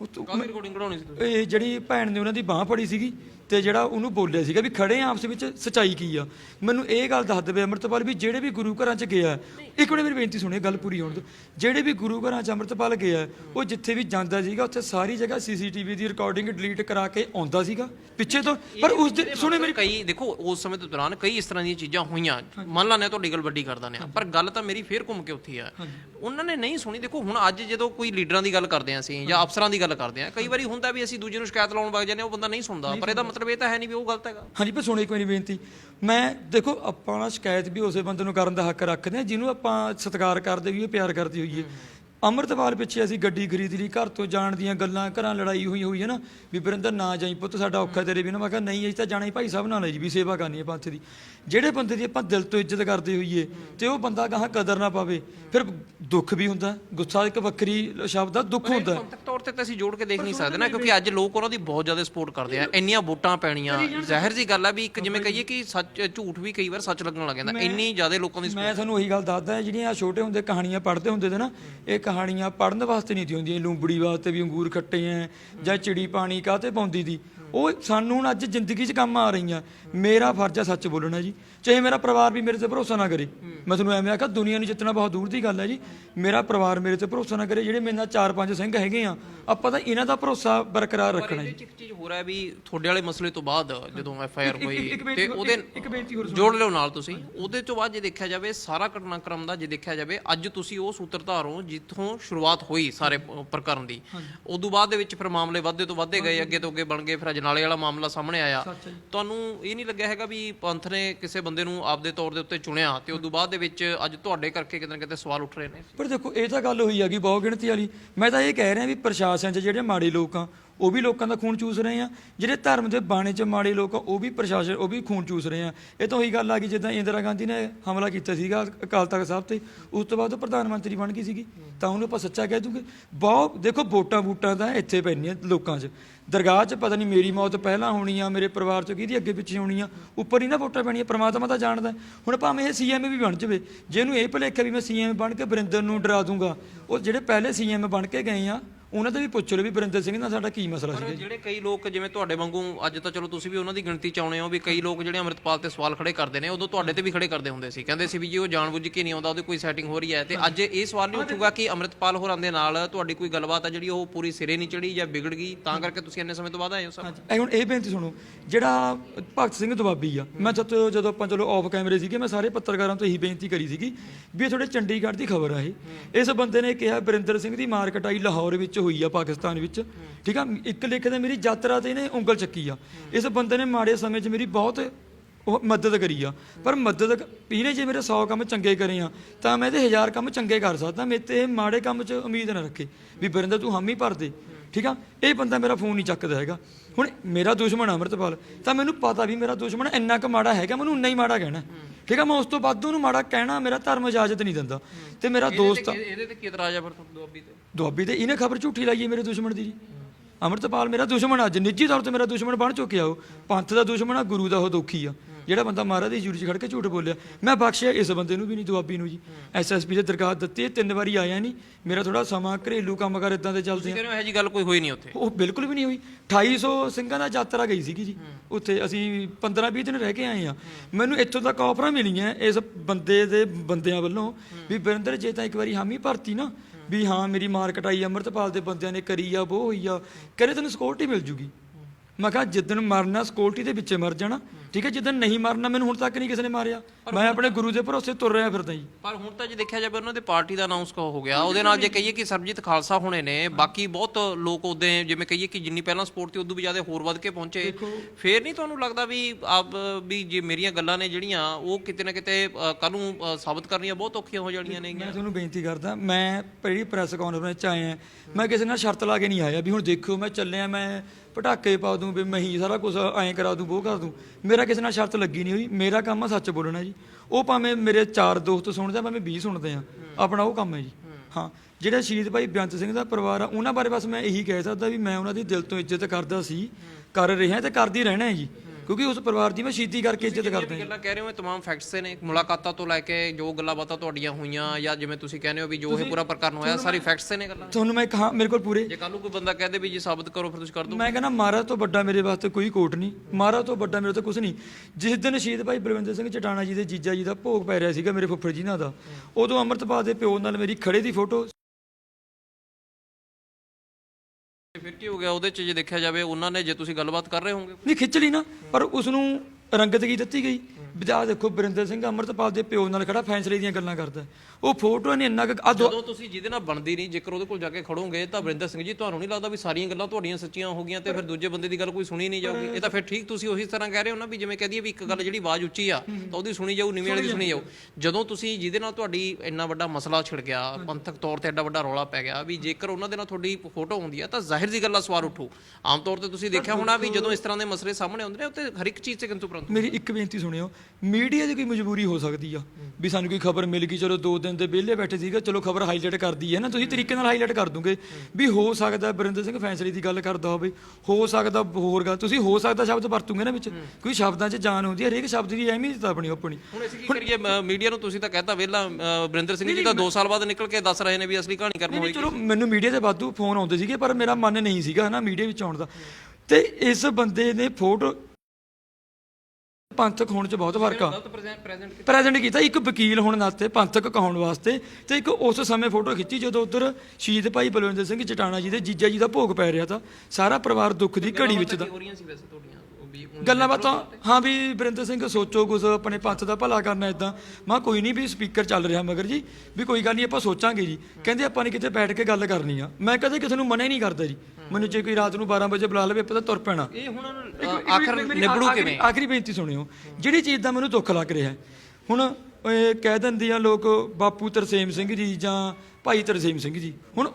ਉਹ ਤੋਂ- ਕਾਹਦੀ ਰਿਕਾਰਡਿੰਗ ਕਢਾਉਣੀ ਸੀ ਤੁਸੀਂ ਇਹ ਜਿਹੜੀ ਭੈਣ ਨੇ ਉਹਨਾਂ ਦੀ ਬਾਹ ਫੜੀ ਸੀਗੀ ਤੇ ਜਿਹੜਾ ਉਹਨੂੰ ਬੋਲਿਆ ਸੀਗਾ ਵੀ ਖੜੇ ਆਂ ਆਪਸ ਵਿੱਚ ਸਚਾਈ ਕੀ ਆ। ਮੈਨੂੰ ਇਹ ਗੱਲ ਦੱਸ ਦੇਵੇ ਅੰਮ੍ਰਿਤਪਾਲ ਵੀ ਜਿਹੜੇ ਵੀ ਗੁਰੂ ਘਰਾਂ 'ਚ ਗਿਆ ਇੱਕ ਮਿੰਟ ਮੇਰੀ ਬੇਨਤੀ ਸੁਣਿਓ ਗੱਲ ਪੂਰੀ ਹੋਣ ਦਿਓ। ਜਿਹੜੇ ਵੀ ਗੁਰੂ ਘਰਾਂ 'ਚ ਅੰਮ੍ਰਿਤਪਾਲ ਗਿਆ ਉਹ ਜਿੱਥੇ ਵੀ ਜਾਂਦਾ ਸੀਗਾ ਉੱਥੇ ਸਾਰੀ ਜਗ੍ਹਾ ਸੀਸੀਟੀਵੀ ਦੀ ਰਿਕਾਰਡਿੰਗ ਡਿਲੀਟ ਕਰਾ ਕੇ ਆਉਂਦਾ ਸੀਗਾ ਪਿੱਛੇ ਤੋਂ। ਪਰ ਉਸ ਦੇ ਸੁਣੇ ਮੇਰੀ ਕਈ ਦੇਖੋ ਉਸ ਸਮੇਂ ਦੇ ਦੌਰਾਨ ਕਈ ਇਸ ਤਰ੍ਹਾਂ ਦੀਆਂ ਚੀਜ਼ਾਂ ਹੋਈਆਂ। ਮੰਨ ਲਾਨੇ ਤੁਹਾਡੀ ਗੱਲ ਵੱਡੀ ਕਰਦਾ ਨੇ ਪਰ ਗੱਲ ਤਾਂ ਮੇਰੀ ਫੇਰ ਘੁੰਮ ਕੇ ਉੱਥੇ ਆ। ਉਹਨਾਂ ਨੇ ਨਹੀਂ ਸੁਣੀ ਦੇਖੋ ਹੁਣ ਅੱਜ ਜਦੋਂ ਕੋਈ ਲੀਡਰਾਂ ਦੀ ਗੱਲ ਕਰਦੇ ਆਂ ਅਸੀਂ ਜਾਂ ਅਫਸਰਾਂ ਦੀ ਗੱਲ ਕਰਦੇ ਆਂ ਕਈ ਵਾਰੀ ਹੁੰਦਾ ਵੀ ਅਸੀਂ ਦੂਜੇ ਨੂੰ ਸ਼ਿਕਾਇਤ ਲਾਉਣ ਵਗ ਜਾਂਦੇ ਉਹ ਬੰਦਾ ਨਹੀਂ ਸੁਣਦਾ ਪਰ ਇਹਦਾ ਮਤਲਬ ਇਹ ਤਾਂ ਹੈ ਨਹੀਂ ਵੀ ਉਹ ਗਲਤ ਹੈਗਾ। ਹਾਂਜੀ, ਪਰ ਸੁਣੋ ਇੱਕ ਮੇਰੀ ਬੇਨਤੀ। ਮੈਂ, ਦੇਖੋ, ਆਪਾਂ ਸ਼ਿਕਾਇਤ ਵੀ ਉਸੇ ਬੰਦੇ ਨੂੰ ਕਰਨ ਦਾ ਹੱਕ ਰੱਖਦੇ ਹਾਂ, ਜਿਹਨੂੰ ਆਪਾਂ ਸਤਿਕਾਰ ਕਰਦੇ ਹੋਈਏ, ਪਿਆਰ ਕਰਦੇ ਹੋਈਏ। ਅੰਮ੍ਰਿਤਪਾਲ ਪਿੱਛੇ ਅਸੀਂ ਗੱਡੀ ਖਰੀਦ ਲਈ ਘਰ ਤੋਂ ਜਾਣ ਦੀਆਂ ਗੱਲਾਂ ਘਰਾਂ ਲੜਾਈ ਹੋਈ ਹੋਈ ਹੈ ਨਾ ਵੀ ਵਰਿੰਦਰ ਨਾ ਜਾਈ ਪੁੱਤ ਸਾਡਾ ਔਖਾ ਤੇਰੇ ਵੀ ਨਾ ਮੈਂ ਕਿਹਾ ਨਹੀਂ ਅਸੀਂ ਤਾਂ ਜਾਣਾ ਹੀ ਭਾਈ ਸਾਹਿਬ ਨਾਲ ਹੈ ਜੀ ਵੀ ਸੇਵਾ ਕਰਨੀ ਹੈ ਪੰਥ ਦੀ। ਜਿਹੜੇ ਬੰਦੇ ਦੀ ਆਪਾਂ ਦਿਲ ਤੋਂ ਇੱਜ਼ਤ ਕਰਦੇ ਹੋਈਏ ਤੇ ਉਹ ਬੰਦਾ ਕਹਾਂ ਕਦਰ ਨਾ ਪਾਵੇ ਫਿਰ ਦੁੱਖ ਵੀ ਹੁੰਦਾ ਗੁੱਸਾ ਇੱਕ ਵੱਖਰੀ ਸ਼ਬਦ ਆ ਦੁੱਖ ਹੁੰਦਾ। ਪੰਥਕ ਤੌਰ ਤੇ ਤਾਂ ਅਸੀਂ ਜੋੜ ਕੇ ਦੇਖ ਨਹੀਂ ਸਕਦੇ ਨਾ ਕਿਉਂਕਿ ਅੱਜ ਲੋਕ ਉਹਨਾਂ ਦੀ ਬਹੁਤ ਜ਼ਿਆਦਾ ਸਪੋਰਟ ਕਰਦੇ ਆ ਇੰਨੀਆਂ ਵੋਟਾਂ ਪੈਣੀਆਂ ਜ਼ਾਹਿਰ ਜੀ ਗੱਲ ਆ ਵੀ ਇੱਕ ਜਿਵੇਂ ਕਹੀਏ ਕਿ ਸੱਚ ਝੂਠ ਵੀ ਕਈ ਵਾਰ ਸੱਚ ਲੱਗਣ ਲੱਗ ਜਾਂਦਾ ਇੰਨੀ ਜ਼ਿਆਦਾ ਲੋਕਾਂ ਦੀ ਮੈਂ ਤੁਹਾਨੂੰ ਉਹੀ ਗੱਲ ਦੱਸਦਾ ਜਿਹੜੀਆਂ ਛੋਟੇ ਹੁੰਦੇ ਕਹਾਣੀਆਂ ਪੜ੍ਹਦੇ ਹੁੰਦੇ ਤੇ ਨਾ ਇਹ ਕਹਾਣੀਆਂ ਪੜਨ ਵਾਸਤੇ ਨਹੀਂ ਤੀ ਹੁੰਦੀਆਂ, ਲੂੰਬੜੀ ਵਾਸਤੇ ਵੀ ਅੰਗੂਰ ਖੱਟੇ ਐ, ਜਾਂ ਚਿੜੀ ਪਾਣੀ ਕਾਹਤੇ ਪਾਉਂਦੀ ਦੀ ਉਹ ਸਾਨੂੰ ਹੁਣ ਅੱਜ ਜ਼ਿੰਦਗੀ 'ਚ ਕੰਮ ਆ ਰਹੀਆਂ। ਮੇਰਾ ਫਰਜ਼ ਆ ਸੱਚ ਬੋਲਣਾ ਜੀ। ਚਾਹੇ ਮੇਰਾ ਪਰਿਵਾਰ ਵੀ ਮੇਰੇ ਤੇ ਭਰੋਸਾ ਨਾ ਕਰੇ। ਮੈਂ ਤੁਹਾਨੂੰ ਐਵੇਂ ਆਖਾਂ ਦੁਨੀਆ ਨੂੰ ਜਿੱਤਣਾ ਬਹੁਤ ਦੂਰ ਦੀ ਗੱਲ ਹੈ ਜੀ। ਮੇਰਾ ਪਰਿਵਾਰ ਮੇਰੇ ਤੇ ਭਰੋਸਾ ਨਾ ਕਰੇ ਜਿਹੜੇ ਮੇਰੇ ਨਾਲ ਚਾਰ ਪੰਜ ਸਿੰਘ ਹੈਗੇ ਆ ਆਪਾਂ ਤਾਂ ਇਹਨਾਂ ਦਾ ਭਰੋਸਾ ਬਰਕਰਾਰ ਰੱਖਣਾ ਚ ਇੱਕ ਚੀਜ਼ ਹੈ ਵੀ ਤੁਹਾਡੇ ਵਾਲੇ ਮਸਲੇ ਤੋਂ ਬਾਅਦ ਜਦੋਂ ਐਫ ਆਈ ਆਰ ਹੋਈ ਤੇ ਉਹਦੇ ਜੋੜ ਲਿਓ ਨਾਲ ਤੁਸੀਂ। ਉਹਦੇ ਤੋਂ ਬਾਅਦ ਜੇ ਦੇਖਿਆ ਜਾਵੇ ਸਾਰਾ ਘਟਨਾਕ੍ਰਮ ਦਾ ਜੇ ਦੇਖਿਆ ਜਾਵੇ ਅੱਜ ਤੁਸੀਂ ਉਹ ਸੂਤਰਧਾਰ ਹੋ ਜਿੱਥੋਂ ਸ਼ੁਰੂਆਤ ਹੋਈ ਸਾਰੇ ਪ੍ਰਕਰਨ ਦੀ। ਉਦੋਂ ਬਾਅਦ ਦੇ ਵਿੱਚ ਫਿਰ ਮਾਮਲੇ ਵੱਧਦੇ ਤੋਂ ਵੱਧਦੇ ਗਏ ਅੱਗੇ ਤੋਂ ਅੱਗੇ ਬਣ ਗਏ ਫਿਰ ਅਜਨਾਲੇ ਵਾਲਾ ਮਾਮਲਾ ਸਾਹਮਣੇ ਆਇਆ। ਤੁਹਾਨੂੰ ਇਹ ਨਹੀਂ ਲੱਗਿਆ ਹੈਗਾ ਵੀ ਪੰਥ ਨੇ ਕਿਸੇ ਬੰਦੇ ਨੂੰ ਆਪਦੇ ਤੌਰ ਦੇ ਉੱਤੇ ਚੁਣਿਆ ਤੇ ਉਦੋਂ ਬਾਅਦ ਦੇ ਵਿੱਚ ਅੱਜ ਤੁਹਾਡੇ ਕਰਕੇ ਕਿਤੇ ਨਾ ਕਿਤੇ ਸਵਾਲ ਉੱਠ ਰਹੇ ਨੇ। ਪਰ ਦੇਖੋ, ਇਹ ਤਾਂ ਗੱਲ ਹੋਈ ਹੈਗੀ ਬਹੁ ਗਿਣਤੀ ਵਾਲੀ। ਮੈਂ ਤਾਂ ਇਹ ਕਹਿ ਰਿਹਾ ਵੀ ਪ੍ਰਸ਼ਾਸਨ 'ਚ ਜਿਹੜੇ ਮਾੜੇ ਲੋਕ ਆ ਉਹ ਵੀ ਲੋਕਾਂ ਦਾ ਖੂਨ ਚੂਸ ਰਹੇ ਆ। ਜਿਹੜੇ ਧਰਮ ਦੇ ਬਾਣੇ 'ਚ ਮਾੜੇ ਲੋਕ ਆ, ਉਹ ਵੀ ਪ੍ਰਸ਼ਾਸਨ, ਉਹ ਵੀ ਖੂਨ ਚੂਸ ਰਹੇ ਆ। ਇਹ ਤਾਂ ਉਹੀ ਗੱਲ ਆ ਗਈ ਜਿੱਦਾਂ ਇੰਦਰਾ ਗਾਂਧੀ ਨੇ ਹਮਲਾ ਕੀਤਾ ਸੀਗਾ ਅਕਾਲ ਤਖਤ ਸਾਹਿਬ ਤੇ। ਉਸ ਤੋਂ ਬਾਅਦ ਉਹ ਪ੍ਰਧਾਨ ਮੰਤਰੀ ਬਣ ਗਈ ਸੀਗੀ। ਤਾਂ ਉਹਨੂੰ ਆਪਾਂ ਸੱਚਾ ਕਹਿ ਦੂਗੇ। ਬਹੁਤ, ਦੇਖੋ ਵੋਟਾਂ ਵੋਟਾਂ ਤਾਂ ਇੱਥੇ ਪੈਣੀਆਂ ਲੋਕਾਂ 'ਚ। ਦਰਗਾਹ 'ਚ ਪਤਾ ਨਹੀਂ ਮੇਰੀ ਮੌਤ ਪਹਿਲਾਂ ਹੋਣੀ ਆ, ਮੇਰੇ ਪਰਿਵਾਰ 'ਚ ਕਿਹਦੀ ਅੱਗੇ ਪਿੱਛੇ ਹੋਣੀ ਆ। ਉੱਪਰ ਹੀ ਨਾ ਵੋਟਾਂ ਪੈਣੀਆਂ, ਪ੍ਰਮਾਤਮਾ ਤਾਂ ਜਾਣਦਾ। ਹੁਣ ਭਾਵੇਂ ਇਹ ਸੀਐਮ ਵੀ ਬਣ ਜਾਵੇ, ਜੇ ਇਹਨੂੰ ਇਹ ਭੁਲੇਖਾ ਵੀ ਮੈਂ ਸੀਐਮ ਬਣ ਕੇ ਵਰਿੰਦਰ ਨੂੰ ਡਰਾ ਦੂੰਗਾ, ਉਹ ਜਿਹੜੇ ਪਹਿਲੇ ਸੀਐਮ ਬਣ ਕੇ ਗਏ ਆ ਉਹਨਾਂ ਦਾ ਵੀ ਪੁੱਛ ਲਓ ਵੀ ਬਰਿੰਦਰ ਸਿੰਘ ਨਾਲ ਸਾਡਾ ਕੀ ਮਸਲਾ ਪਰ ਸੀ ਜਿਹੜੇ ਕਈ ਲੋਕ ਜਿਵੇਂ ਤੁਹਾਡੇ ਵਾਂਗੂ ਅੱਜ ਤਾਂ ਚਲੋ ਤੁਸੀਂ ਵੀ ਉਹਨਾਂ ਦੀ ਗਿਣਤੀ ਚ ਆਉਣੇ ਹੋ ਵੀ ਕਈ ਲੋਕ ਜਿਹੜੇ ਅੰਮ੍ਰਿਤਪਾਲ ਤੇ ਸਵਾਲ ਖੜੇ ਕਰਦੇ ਨੇ ਉਦੋਂ ਤੁਹਾਡੇ ਤੇ ਵੀ ਖੜੇ ਕਰਦੇ ਹੁੰਦੇ ਸੀ। ਕਹਿੰਦੇ ਸੀ ਵੀ ਜੀ ਉਹ ਜਾਣਬੁੱਝ ਕੇ ਨਹੀਂ ਆਉਂਦਾ ਉਹਦੀ ਕੋਈ ਸੈਟਿੰਗ ਹੋ ਰਹੀ ਹੈ। ਤੇ ਅੱਜ ਇਹ ਸਵਾਲ ਨਹੀਂ ਉੱਠੂਗਾ ਕਿ ਅੰਮ੍ਰਿਤਪਾਲ ਹੋਰਾਂ ਦੇ ਨਾਲ ਤੁਹਾਡੀ ਕੋਈ ਗੱਲਬਾਤ ਆ ਜਿਹੜੀ ਉਹ ਪੂਰੀ ਸਿਰੇ ਨਹੀਂ ਚੜੀ ਜਾਂ ਵਿਗੜ ਗਈ? ਤਾਂ ਕਰਕੇ ਤੁਸੀਂ ਇੰਨੇ ਸਮੇਂ ਤੋਂ ਬਾਅਦ ਆਏ ਹੋ ਸਰ। ਇਹ ਹੁਣ ਇਹ ਬੇਨਤੀ ਸੁਣੋ ਜਿਹੜਾ ਭਗਤ ਸਿੰਘ ਦਵਾਬੀ ਆ ਮੈਂ ਜਦੋਂ ਜਦੋਂ ਆਪਾਂ ਚਲੋ ਆਫ ਕੈਮਰੇ ਸੀਗੇ ਮੈਂ ਸਾਰੇ ਪੱਤਰਕਾਰਾਂ ਤੋਂ ਇਹੀ ਬੇਨਤੀ ਕਰੀ ਸੀਗੀ ਵੀ ਇਹ ਤੁਹਾਡੇ ਚੰਡੀਗੜ੍ਹ ਦੀ ਖਬਰ ਆ ਇਹ। ਇਸ ਬੰਦੇ ਨੇ ਕਿਹਾ ਬਰਿੰਦਰ ਸਿੰਘ ਦੀ ਮਾਰ ਕਟਾਈ ਲਾਹੌਰ ਵਿੱਚ ਹੋਈ ਆ ਪਾਕਿਸਤਾਨ ਵਿੱਚ। ਠੀਕ ਆ? ਇੱਕ ਲਿਖ ਦੇ ਮੇਰੀ ਯਾਤਰਾ ਤੇ ਇਹਨੇ ਉਂਗਲ ਚੱਕੀ ਆ। ਇਸ ਬੰਦੇ ਨੇ ਮਾੜੇ ਸਮੇਂ 'ਚ ਮੇਰੀ ਬਹੁਤ ਉਹ ਮਦਦ ਕਰੀ ਆ। ਪਰ ਮਦਦ ਇਹਨੇ ਜੇ ਮੇਰੇ 100 ਕੰਮ ਚੰਗੇ ਕਰੇ ਆ, ਤਾਂ ਮੈਂ ਇਹਦੇ 1000 ਕੰਮ ਚੰਗੇ ਕਰ ਸਕਦਾ। ਮੇਰੇ ਤੇ ਮਾੜੇ ਕੰਮ 'ਚ ਉਮੀਦ ਨਾ ਰੱਖੇ ਵੀ ਬਰਿੰਦਰ ਤੂੰ ਹਾਮੀ ਭਰ ਦੇ। ਠੀਕ ਆ? ਇਹ ਬੰਦਾ ਮੇਰਾ ਫੋਨ ਨਹੀਂ ਚੱਕਦਾ ਹੈਗਾ। ਹੁਣ ਮੇਰਾ ਦੁਸ਼ਮਣ ਆ ਅਮਰਤਪਾਲ, ਤਾਂ ਮੈਨੂੰ ਪਤਾ ਵੀ ਮੇਰਾ ਦੁਸ਼ਮਣ ਇੰਨਾ ਕੁ ਮਾੜਾ ਹੈਗਾ, ਮੈਨੂੰ ਉਨਾ ਹੀ ਮਾੜਾ ਕਹਿਣਾ। ਠੀਕ ਆ ਮੈਂ ਉਸ ਤੋਂ ਵੱਧ ਉਹਨੂੰ ਮਾੜਾ ਕਹਿਣਾ ਮੇਰਾ ਧਰਮ ਇਜਾਜ਼ਤ ਨਹੀਂ ਦਿੰਦਾ। ਤੇ ਮੇਰਾ ਦੋਸਤ ਆ ਇਹਦੇ ਤੇ ਕੀ ਇਤਰਾਜ਼ ਆ ਫਿਰ ਤੁਹਾਨੂੰ ਦੁਆਬੀ ਤੇ? ਦੁਆਬੀ ਤੇ ਇਹਨੇ ਖਬਰ ਝੂਠੀ ਲਾਈ ਹੈ ਮੇਰੇ ਦੁਸ਼ਮਣ ਦੀ ਜੀ। ਅਮਰਤਪਾਲ ਮੇਰਾ ਦੁਸ਼ਮਣ ਅੱਜ ਨਿੱਜੀ ਤੌਰ ਤੇ ਮੇਰਾ ਦੁਸ਼ਮਣ ਬਣ ਚੁੱਕਿਆ ਉਹ। ਪੰਥ ਦਾ ਦੁਸ਼ਮਣ ਆ ਗੁਰੂ ਦਾ ਉਹ ਦੋਖੀ ਆ। ਜਿਹੜਾ ਬੰਦਾ ਮਹਾਰਾਜ ਦੀ ਜੂਰੀ 'ਚ ਖੜ ਕੇ ਝੂਠ ਬੋਲਿਆ ਮੈਂ ਬਖਸ਼ਿਆ ਇਸ ਬੰਦੇ ਨੂੰ ਵੀ ਨਹੀਂ ਦੁਆਬੀ ਨੂੰ ਜੀ। ਐਸਐਸਪੀ ਦੇ ਦਰਖਾਸਤ ਦਿੱਤੀ ਤਿੰਨ ਵਾਰੀ ਆਇਆ ਨਹੀਂ ਮੇਰਾ ਥੋੜਾ ਸਮਾਂ ਘਰੇਲੂ ਕੰਮ ਕਰ ਇਦਾਂ ਦੇ ਚੱਲਦੇ ਆ। ਕਹਿੰਦੇ ਇਹੋ ਜੀ ਗੱਲ ਕੋਈ ਹੋਈ ਨਹੀਂ ਉੱਥੇ? ਉਹ ਬਿਲਕੁਲ ਵੀ ਨਹੀਂ ਹੋਈ। 2800 ਸਿੰਘਾਂ ਦਾ ਯਾਤਰਾ ਗਈ ਸੀਗੀ ਜੀ। ਉੱਥੇ ਅਸੀਂ 15-20 ਦਿਨ ਰਹਿ ਕੇ ਆਏ ਆ ਮੈਨੂੰ ਇੱਥੋਂ ਤੱਕ ਆਫਰਾਂ ਮਿਲੀਆਂ ਇਸ ਬੰਦੇ ਦੇ ਬੰਦਿਆਂ ਵੱਲੋਂ ਵੀ ਬਿਰਿੰਦਰ ਜੇ ਤਾਂ ਇੱਕ ਵਾਰੀ ਹਾਮੀ ਭਰਤੀ ਨਾ ਵੀ ਹਾਂ ਮੇਰੀ ਮਾਰ ਕਟਾਈ ਅਮਰਤਪਾਲ ਦੇ ਬੰਦਿਆਂ ਨੇ ਕਰੀ ਆ ਉਹ ਹੋਈ ਆ ਕਹਿੰਦੇ ਤੈਨੂੰ ਸਿਕਿਉਰਿਟੀ ਮਿਲ ਜੂਗੀ। ਮੈਂ ਕਿਹਾ ਜਿੱਦਣ ਮਰਨਾ ਸਿਕਿਉਰਿਟੀ ਦੇ ਵਿੱਚੇ ਮਰ ਜਾਣਾ ਠੀਕ ਹੈ ਜਿੱਦਣ ਨਹੀਂ ਮਰਨਾ ਮੈਨੂੰ ਹੁਣ ਤੱਕ ਨਹੀਂ ਕਿਸੇ ਨੇ ਮਾਰਿਆ। ਮੈਂ ਆਪਣੇ ਗੁਰੂ ਦੇ ਭਰੋਸੇ ਤੁਰ ਰਿਹਾ ਫਿਰਦਾ ਜੀ। ਪਰ ਹੁਣ ਤਾਂ ਜੇ ਦੇਖਿਆ ਜਾਵੇ ਉਹਨਾਂ ਦੇ ਪਾਰਟੀ ਦਾ ਅਨਾਉਂਸ ਹੋ ਗਿਆ ਉਹਦੇ ਨਾਲ ਜੇ ਕਹੀਏ ਕਿ ਸਰਬਜੀਤ ਖਾਲਸਾ ਹੋਣੇ ਨੇ ਬਾਕੀ ਬਹੁਤ ਲੋਕ ਉਹਦੇ ਜਿਵੇਂ ਕਹੀਏ ਕਿ ਜਿੰਨੀ ਪਹਿਲਾਂ ਸਪੋਰਟ ਤੇ ਉਦੋਂ ਵੀ ਜ਼ਿਆਦਾ ਹੋਰ ਵੱਧ ਕੇ ਪਹੁੰਚੇ। ਫੇਰ ਨਹੀਂ ਤੁਹਾਨੂੰ ਲੱਗਦਾ ਵੀ ਆਪ ਵੀ ਜੇ ਮੇਰੀਆਂ ਗੱਲਾਂ ਨੇ ਜਿਹੜੀਆਂ ਉਹ ਕਿਤੇ ਨਾ ਕਿਤੇ ਕੱਲ ਨੂੰ ਸਾਬਤ ਕਰਨੀਆਂ ਬਹੁਤ ਔਖੀਆਂ ਹੋ ਜਾਣੀਆਂ ਨੇ ਮੈਂ ਤੁਹਾਨੂੰ ਬੇਨਤੀ ਕਰਦਾ ਮੈਂ ਜਿਹੜੀ ਪ੍ਰੈਸ ਕਾਨਫਰੰਸ ਚ ਆਇਆ ਮੈਂ ਕਿਸੇ ਨਾਲ ਸ਼ਰਤ ਲਾ ਕੇ ਨਹੀਂ ਆਇਆ ਵੀ ਹੁਣ ਦੇਖੋ ਮੈਂ ਚੱਲਿਆ ਮੈਂ ਪਟਾਕੇ ਪਾ ਦੂੰ, ਵੀ ਮੈਂ ਹੀ ਸਾਰਾ ਕੁਝ ਐਂ ਕਰਾ ਦੂੰ ਉਹ ਕਰ ਦੂੰ। ਮੇਰਾ ਕਿਸੇ ਨਾਲ ਸ਼ਰਤ ਲੱਗੀ ਨਹੀਂ ਹੋਈ। ਮੇਰਾ ਕੰਮ ਆ ਸੱਚ ਬੋਲਣਾ ਜੀ। ਉਹ ਭਾਵੇਂ ਮੇਰੇ ਚਾਰ ਦੋਸਤ ਸੁਣਦੇ ਆ, ਭਾਵੇਂ 20 ਸੁਣਦੇ ਆ। ਆਪਣਾ ਉਹ ਕੰਮ ਹੈ ਜੀ। ਹਾਂ, ਜਿਹੜਾ ਸ਼ਹੀਦ ਭਾਈ ਬੇਅੰਤ ਸਿੰਘ ਦਾ ਪਰਿਵਾਰ ਆ, ਉਹਨਾਂ ਬਾਰੇ ਬਸ ਮੈਂ ਇਹੀ ਕਹਿ ਸਕਦਾ ਵੀ ਮੈਂ ਉਹਨਾਂ ਦੀ ਦਿਲ ਤੋਂ ਇੱਜ਼ਤ ਕਰਦਾ ਸੀ। ਕਰ ਰਿਹਾ ਤੇ ਕਰਦੀ ਰਹਿਣਾ ਹੈ ਜੀ। ਕਿਉਂਕਿ ਉਸ ਪਰਿਵਾਰ ਦੀ ਮੈਂ ਸ਼ਹੀਦੀ ਕਰਕੇ ਇੱਜ਼ਤ ਕਰਦਾ ਇਹ ਗੱਲਾਂ ਕਹਿ ਰਹੇ ਹੋ ਇਹ तमाम ਫੈਕਟਸ ਨੇ ਮੁਲਾਕਾਤਾਂ ਤੋਂ ਲੈ ਕੇ ਜੋ ਗੱਲਾਂ ਬਾਤਾਂ ਤੁਹਾਡੀਆਂ ਹੋਈਆਂ ਜਾਂ ਜਿਵੇਂ ਤੁਸੀਂ ਕਹਿੰਦੇ ਹੋ ਵੀ ਜੋ ਇਹ ਪੂਰਾ ਪ੍ਰਕਰਨ ਹੋਇਆ ਸਾਰੀ ਫੈਕਟਸ ਨੇ ਗੱਲਾਂ ਤੁਹਾਨੂੰ ਮੈਂ ਕਹਾ ਮੇਰੇ ਕੋਲ ਪੂਰੇ ਜੇ ਕੱਲ ਨੂੰ ਕੋਈ ਬੰਦਾ ਕਹਦੇ ਵੀ ਜੀ ਸਾਬਤ ਕਰੋ ਫਿਰ ਤੁਸੀਂ ਕਰ ਦੋ ਮੈਂ ਕਹਿੰਦਾ ਮਹਾਰਾਜ ਤੋਂ ਵੱਡਾ ਮੇਰੇ ਵਾਸਤੇ ਕੋਈ ਕੋਟ ਨਹੀਂ ਮਹਾਰਾਜ ਤੋਂ ਵੱਡਾ ਮੇਰੇ ਤੋਂ ਕੁਝ ਨਹੀਂ ਜਿਸ ਦਿਨ ਸ਼ਹੀਦ ਭਾਈ ਬਲਵਿੰਦਰ ਸਿੰਘ ਚਟਾਣਾ ਜੀ ਦੇ ਜੀਜਾ ਜੀ ਦਾ ਭੋਗ ਪੈ ਰਿਹਾ ਸੀਗਾ ਮੇਰੇ ਫੁੱਫੜ ਜੀ ਨਾਲ ਦਾ ਉਦੋਂ ਅੰਮ੍ਰਿਤਪਾਲ ਦੇ ਪਿਓ ਨਾਲ ਮੇਰੀ ਖੜੇ ਦੀ ਫੋਟੋ ਫਿਰ ਕੀ ਹੋ ਗਿਆ, ਉਹਦੇ ਚ ਜੇ ਦੇਖਿਆ ਜਾਵੇ, ਉਹਨਾਂ ਨੇ ਜੇ ਤੁਸੀਂ ਗੱਲਬਾਤ ਕਰ ਰਹੇ ਹੋਵੋਗੇ। ਨਹੀਂ, ਖਿੱਚ ਲਈ ਨਾ, ਪਰ ਉਸ ਨੂੰ ਰੰਗਤ ਕੀ ਦਿੱਤੀ ਗਈ? ਵਿਚਾਰ ਦੇਖੋ, ਬਰਿੰਦਰ ਸਿੰਘ ਅੰਮ੍ਰਿਤਪਾਲ ਦੇ ਪਿਓ ਨਾਲ ਖੜਾ, ਫੈਸਲੇ ਦੀਆਂ ਗੱਲਾਂ ਕਰਦਾ। ਉਹ ਫੋਟੋ ਨੇ ਇੰਨਾ ਕੁ- ਜਦੋਂ ਤੁਸੀਂ ਜਿਹਦੇ ਨਾਲ ਬਣਦੀ ਨਹੀਂ ਜੇਕਰ ਉਹਦੇ ਕੋਲ ਜਾ ਕੇ ਖੜੋਗੇ ਤਾਂ ਵਰਿੰਦਰ ਸਿੰਘ ਜੀ ਤੁਹਾਨੂੰ ਨਹੀਂ ਲੱਗਦਾ ਵੀ ਸਾਰੀਆਂ ਗੱਲਾਂ ਤੁਹਾਡੀਆਂ ਸੱਚੀਆਂ ਹੋ ਗਈਆਂ ਤੇ ਫਿਰ ਦੂਜੇ ਬੰਦੇ ਦੀ ਗੱਲ ਕੋਈ ਸੁਣੀ ਨਹੀਂ ਜਾਊਗੀ? ਇਹ ਤਾਂ ਫਿਰ ਠੀਕ ਤੁਸੀਂ ਉਹੀ ਤਰ੍ਹਾਂ ਕਹਿ ਰਹੇ ਹੋ ਨਾ ਵੀ ਜਿਵੇਂ ਕਹਦੀਏ ਵੀ ਇੱਕ ਗੱਲ ਜਿਹੜੀ ਆਵਾਜ਼ ਉੱਚੀ ਆ ਤਾਂ ਉਹਦੀ ਸੁਣੀ ਜਾਊ ਨੀਵੇਂ ਵਾਲੀ ਦੀ ਸੁਣੀ ਜਾਊ। ਜਦੋਂ ਤੁਸੀਂ ਜਿਹਦੇ ਨਾਲ ਤੁਹਾਡੀ ਇੰਨਾ ਵੱਡਾ ਮਸਲਾ ਛਿੜ ਗਿਆ ਪੰਥਕ ਤੌਰ ਤੇ ਐਡਾ ਵੱਡਾ ਰੌਲਾ ਪੈ ਗਿਆ ਵੀ ਜੇਕਰ ਉਹਨਾਂ ਦੇ ਨਾਲ ਤੁਹਾਡੀ ਫੋਟੋ ਹੁੰਦੀ ਆ ਤਾਂ ਜ਼ਾਹਿਰ ਜੀ ਗੱਲ ਸਵਾਰ ਉੱਠੂ। ਆਮ ਤੌਰ ਤੇ ਤੁਸੀਂ ਦੇਖਿਆ ਹੋਣਾ ਵੀ ਜਦੋਂ ਇਸ ਤਰ੍ਹਾਂ ਦੇ ਮਸਲੇ ਸਾਹਮਣੇ ਆਉਂਦੇ ਨੇ ਉੱਤੇ ਹਰ ਇੱਕ ਚੀਜ਼ ਤੇ ਕਿੰਤੂ ਪਰੰਤੂ ਮੇਰੀ ਇੱਕ ਬੇਨਤੀ ਸੁਣਿਓ ਮੀਡੀਆ ਦੀ ਕੋਈ ਮਜਬੂਰੀ ਹੋ ਸਕਦੀ ਆ? ਵੀ ਸਾਨੂੰ ਕੋਈ ਖਬਰ ਮਿਲ ਗਈ ਚਲੋ ਦੋ ਦਿਨ ਦੇ ਵਿਹਲੇ ਬੈਠੇ ਸੀਗਾ ਚਲੋ ਖਬਰ ਹਾਈਲਾਈਟ ਕਰਦੀ ਹੈ ਨਾ ਤੁਸੀਂ ਤਰੀਕੇ ਨਾਲ ਹਾਈਲਾਈਟ ਕਰ ਦੂਗੇ ਵੀ ਹੋ ਸਕਦਾ ਬਰਿੰਦਰ ਸਿੰਘ ਫੈਸਲੇ ਦੀ ਗੱਲ ਕਰਦਾ ਹੋਵੇ ਹੋ ਸਕਦਾ ਹੋਰ ਗੱਲ ਤੁਸੀਂ ਹੋ ਸਕਦਾ ਸ਼ਬਦ ਵਰਤੂਗੇ ਨਾ ਵਿੱਚ ਕੋਈ ਸ਼ਬਦਾਂ 'ਚ ਜਾਨ ਹੁੰਦੀ ਹੈ ਹਰੇਕ ਸ਼ਬਦ ਦੀ ਅਹਿਮੀਅਤ ਆਪਣੀ ਆਪਣੀ। ਹੁਣ ਅਸੀਂ ਕੀ ਕਰੀਏ ਮੀਡੀਆ ਨੂੰ ਤੁਸੀਂ ਤਾਂ ਕਹਿਤਾ ਵੇਲਾ ਵਰਿੰਦਰ ਸਿੰਘ ਜੀ ਤਾਂ 2 ਸਾਲ ਬਾਅਦ ਨਿਕਲ ਕੇ ਦੱਸ ਰਹੇ ਨੇ ਵੀ ਅਸਲੀ ਕਹਾਣੀ ਕਰਮ ਹੋਈ ਚਲੋ ਮੈਨੂੰ ਮੀਡੀਆ ਤੇ ਵਾਧੂ ਫੋਨ ਆਉਂਦੇ ਸੀਗੇ ਪਰ ਮੇਰਾ ਮਨ ਨਹੀਂ ਸੀਗਾ ਹਨਾ ਮੀਡੀਆ ਵਿੱਚ ਆਉਣ ਦਾ। ਤੇ ਇਸ ਬੰਦੇ ਨੇ ਫੋਟੋ ਪੰਥਕ ਹੋਣ 'ਚ ਬਹੁਤ ਫ਼ਰਕ ਆ। ਪ੍ਰੈਜ਼ੈਂਟ ਕੀਤਾ। ਇੱਕ ਵਕੀਲ ਹੋਣ ਨਾਤੇ ਪੰਥਕ ਕਹਾਉਣ ਵਾਸਤੇ ਤੇ ਇੱਕ ਉਸ ਸਮੇਂ ਫੋਟੋ ਖਿੱਚੀ ਜਦੋਂ ਉਧਰ ਸ਼ਹੀਦ ਭਾਈ ਬਲਵਿੰਦਰ ਸਿੰਘ ਚਟਾਣਾ ਜੀ ਦੇ ਜੀਜਾ ਜੀ ਦਾ ਭੋਗ ਪੈ ਰਿਹਾ ਤਾਂ ਸਾਰਾ ਪਰਿਵਾਰ ਦੁੱਖ ਦੀ ਘੜੀ ਵਿੱਚ ਦਾ ਵੀ ਗੱਲਾਂ ਬਾਤਾਂ ਹਾਂ ਵੀ ਬਰਿੰਦਰ ਸਿੰਘ ਸੋਚੋ ਕੁਝ ਆਪਣੇ ਪੰਥ ਦਾ ਭਲਾ ਕਰਨਾ ਇਦਾਂ ਮੈਂ ਕੋਈ ਨਹੀਂ ਵੀ ਸਪੀਕਰ ਚੱਲ ਰਿਹਾ ਮਗਰ ਜੀ ਵੀ ਕੋਈ ਗੱਲ ਨਹੀਂ ਆਪਾਂ ਸੋਚਾਂਗੇ ਜੀ। ਕਹਿੰਦੇ ਆਪਾਂ ਨੇ ਕਿਤੇ ਬੈਠ ਕੇ ਗੱਲ ਕਰਨੀ ਆ। ਮੈਂ ਕਦੇ ਕਿਸੇ ਨੂੰ ਮਨਾ ਹੀ ਨਹੀਂ ਕਰਦਾ ਜੀ। ਮੈਨੂੰ ਜੇ ਕੋਈ ਰਾਤ ਨੂੰ 12 ਵਜੇ ਬੁਲਾ ਲਵੇ ਆਪਾਂ ਤਾਂ ਤੁਰ ਪੈਣਾ। ਇਹ ਹੁਣ ਆਖਰ ਨਿਬੜੂ ਕਿਵੇਂ? ਆਖਰੀ ਬੇਨਤੀ ਸੁਣਿਓ। ਜਿਹੜੀ ਚੀਜ਼ ਦਾ ਮੈਨੂੰ ਦੁੱਖ ਲੱਗ ਰਿਹਾ ਹੈ, ਹੁਣ ਇਹ ਕਹਿ ਦਿੰਦੇ ਆ ਲੋਕ ਬਾਪੂ ਤਰਸੇਮ ਸਿੰਘ ਜੀ ਜਾਂ ਭਾਈ ਤਰਸੇਮ ਸਿੰਘ ਜੀ। ਹੁਣ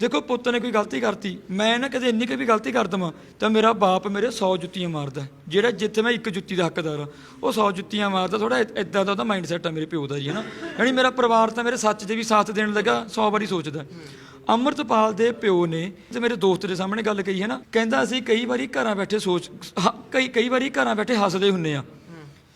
ਦੇਖੋ ਪੁੱਤ ਨੇ ਕੋਈ ਗਲਤੀ ਕਰਤੀ, ਮੈਂ ਨਾ ਕਦੇ ਇੰਨੀ ਕੁ ਵੀ ਗਲਤੀ ਕਰ ਦਵਾਂ ਤਾਂ ਮੇਰਾ ਬਾਪ ਮੇਰੇ 100 ਜੁੱਤੀਆਂ ਮਾਰਦਾ ਜਿਹੜਾ ਜਿੱਥੇ ਮੈਂ ਇੱਕ ਜੁੱਤੀ ਦਾ ਹੱਕਦਾਰ ਆ ਉਹ 100 ਜੁੱਤੀਆਂ ਮਾਰਦਾ ਥੋੜਾ ਇਦਾਂ ਦਾ ਉਹਦਾ ਮਾਈਂਡ ਸੈਟ ਆ ਮੇਰੇ ਪਿਓ ਦਾ ਜੀ, ਹਨਾ? ਯਾਨੀ ਮੇਰਾ ਪਰਿਵਾਰ ਤਾਂ ਮੇਰੇ ਸੱਚ ਦੇ ਵੀ ਸਾਥ ਦੇਣ ਲੱਗਾ 100 ਵਾਰੀ ਸੋਚਦਾ ਹੈ। ਅੰਮ੍ਰਿਤਪਾਲ ਦੇ ਪਿਓ ਨੇ ਤੇ ਮੇਰੇ ਦੋਸਤ ਦੇ ਸਾਹਮਣੇ ਗੱਲ ਕਹੀ ਹੈ ਨਾ ਕਹਿੰਦਾ ਅਸੀਂ ਕਈ ਵਾਰੀ ਘਰਾਂ ਬੈਠੇ ਸੋਚ, ਹ- ਕਈ ਕਈ ਵਾਰੀ ਘਰਾਂ ਬੈਠੇ ਹੱਸਦੇ ਹੁੰਨੇ ਆ।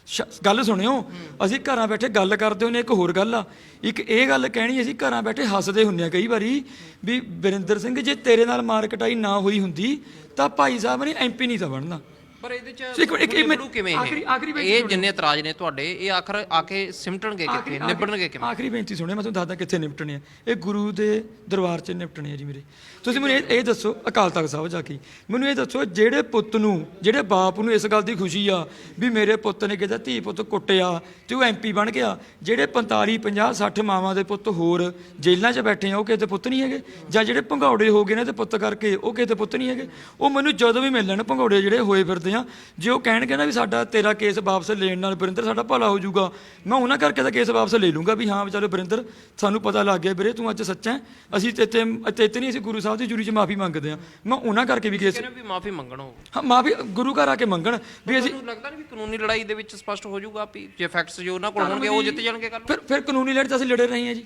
ਸ਼- ਗੱਲ ਸੁਣਿਓ ਅਸੀਂ ਘਰਾਂ ਬੈਠੇ ਗੱਲ ਕਰਦੇ ਹੁੰਨੇ ਇੱਕ ਹੋਰ ਗੱਲ ਆ। ਇੱਕ ਇਹ ਗੱਲ ਕਹਿਣੀ ਅਸੀਂ ਘਰਾਂ ਬੈਠੇ ਹੱਸਦੇ ਹੁੰਨੇ ਆ ਕਈ ਵਾਰੀ ਵੀ ਵਰਿੰਦਰ ਸਿੰਘ ਜੇ ਤੇਰੇ ਨਾਲ ਮਾਰਕਟਾਈ ਨਾ ਹੋਈ ਹੁੰਦੀ ਤਾਂ ਭਾਈ ਸਾਹਿਬ ਨੇ ਐਮਪੀ ਨਹੀਂ ਤਾਂ ਬਣਨਾ। ਪਰ ਇਹਦੇ ਚ ਇੱਕ ਇੱਕ ਨਿਬੜੂ ਕਿਵੇਂ ਆਖਰੀ- ਆਖਰੀ ਬੇਨਤੀ ਇਹ ਜਿੰਨੇ ਇਤਰਾਜ਼ ਨੇ ਤੁਹਾਡੇ ਇਹ ਆਖਰ ਆ ਕੇ ਸਿਮਟਣਗੇ ਕਿੱਥੇ? ਨਿਬੜਨਗੇ ਕਿਵੇਂ? ਆਖਰੀ ਬੇਨਤੀ ਸੁਣਿਓ ਮੈਂ ਤੁਹਾਨੂੰ ਦੱਸਦਾ ਕਿੱਥੇ ਨਿਪਟਣੇ ਆ ਇਹ ਗੁਰੂ ਦੇ ਦਰਬਾਰ 'ਚ ਨਿਪਟਣੇ ਆ ਜੀ ਮੇਰੇ। ਤੁਸੀਂ ਮੈਨੂੰ ਇਹ ਦੱਸੋ ਅਕਾਲ ਤਖਤ ਸਾਹਿਬ ਜਾ ਕੇ। ਮੈਨੂੰ ਇਹ ਦੱਸੋ ਜਿਹੜੇ ਪੁੱਤ ਨੂੰ ਜਿਹੜੇ ਬਾਪ ਨੂੰ ਇਸ ਗੱਲ ਦੀ ਖੁਸ਼ੀ ਆ ਵੀ ਮੇਰੇ ਪੁੱਤ ਨੇ ਕਿਤੇ ਧੀ ਪੁੱਤ ਕੁੱਟਿਆ ਤੇ ਉਹ ਐਮਪੀ ਬਣ ਗਿਆ ਜਿਹੜੇ 45 50 60 ਮਾਵਾਂ ਦੇ ਪੁੱਤ ਹੋਰ ਜੇਲ੍ਹਾਂ 'ਚ ਬੈਠੇ ਆ ਉਹ ਕਿਤੇ ਪੁੱਤ ਨਹੀਂ ਹੈਗੇ? ਜਾਂ ਜਿਹੜੇ ਭੰਗੌੜੇ ਹੋ ਗਏ ਨੇ ਤੇ ਪੁੱਤ ਕਰਕੇ ਉਹ ਕਿਤੇ ਪੁੱਤ ਨਹੀਂ ਹੈਗੇ? ਉਹ ਮੈਨੂੰ ਜਦੋਂ ਵੀ ਮਿਲਣ ਭੰਗੌੜੇ ਜਿਹੜੇ ਹੋਏ ਫਿਰਦੇ ਆ ਜੇ ਉਹ ਕਹਿਣਗੇ ਨਾ ਵੀ ਸਾਡਾ ਤੇਰਾ ਕੇਸ ਵਾਪਸ ਲੈਣ ਨਾਲ ਵਰਿੰਦਰ ਸਾਡਾ ਭਲਾ ਹੋ ਜਾਊਗਾ ਮੈਂ ਉਹਨਾਂ ਕਰਕੇ ਤਾਂ ਕੇਸ ਵਾਪਸ ਲੈ ਲੂੰਗਾ ਵੀ ਹਾਂ ਵਿਚਾਰੇ ਵਰਿੰਦਰ ਸਾਨੂੰ ਪਤਾ ਲੱਗ ਗਿਆ ਵੀਰੇ ਤੂੰ ਅੱਜ ਸੱਚਾ ਹੈ। ਅਸੀਂ ਤੇ ਤੇ ਤੇ ਨਹੀਂ ਅਸੀਂ ਗੁਰੂ ਸਾਹਿਬ ਦੀ ਜੁਰੀ 'ਚ ਮਾਫੀ ਮੰਗਦੇ ਆ ਮੈਂ ਉਹਨਾਂ ਕਰਕੇ ਵੀ ਕੇਸ ਕਹਿੰਦੇ ਵੀ ਮਾਫੀ ਮੰਗਣੋ। ਹਾਂ ਮਾਫੀ ਗੁਰੂ ਘਰ ਆ ਕੇ ਮੰਗਣ ਵੀ ਅਸੀਂ ਤੁਹਾਨੂੰ ਲੱਗਦਾ ਨਹੀਂ ਵੀ ਕਾਨੂੰਨੀ ਲੜਾਈ ਦੇ ਵਿੱਚ ਸਪਸ਼ਟ ਹੋ ਜਾਊਗਾ ਵੀ ਜੇ ਫੈਕਟਸ ਜੋ ਉਹਨਾਂ ਕੋਲ ਹੋਣਗੇ ਉਹ ਜਿੱਤ ਜਾਣਗੇ ਕੱਲ ਫਿਰ ਫਿਰ ਕਾਨੂੰਨੀ ਲੜਾਈ ਤਾਂ ਅਸੀਂ ਲੜੇ ਰਹੇ ਹਾਂ ਜੀ।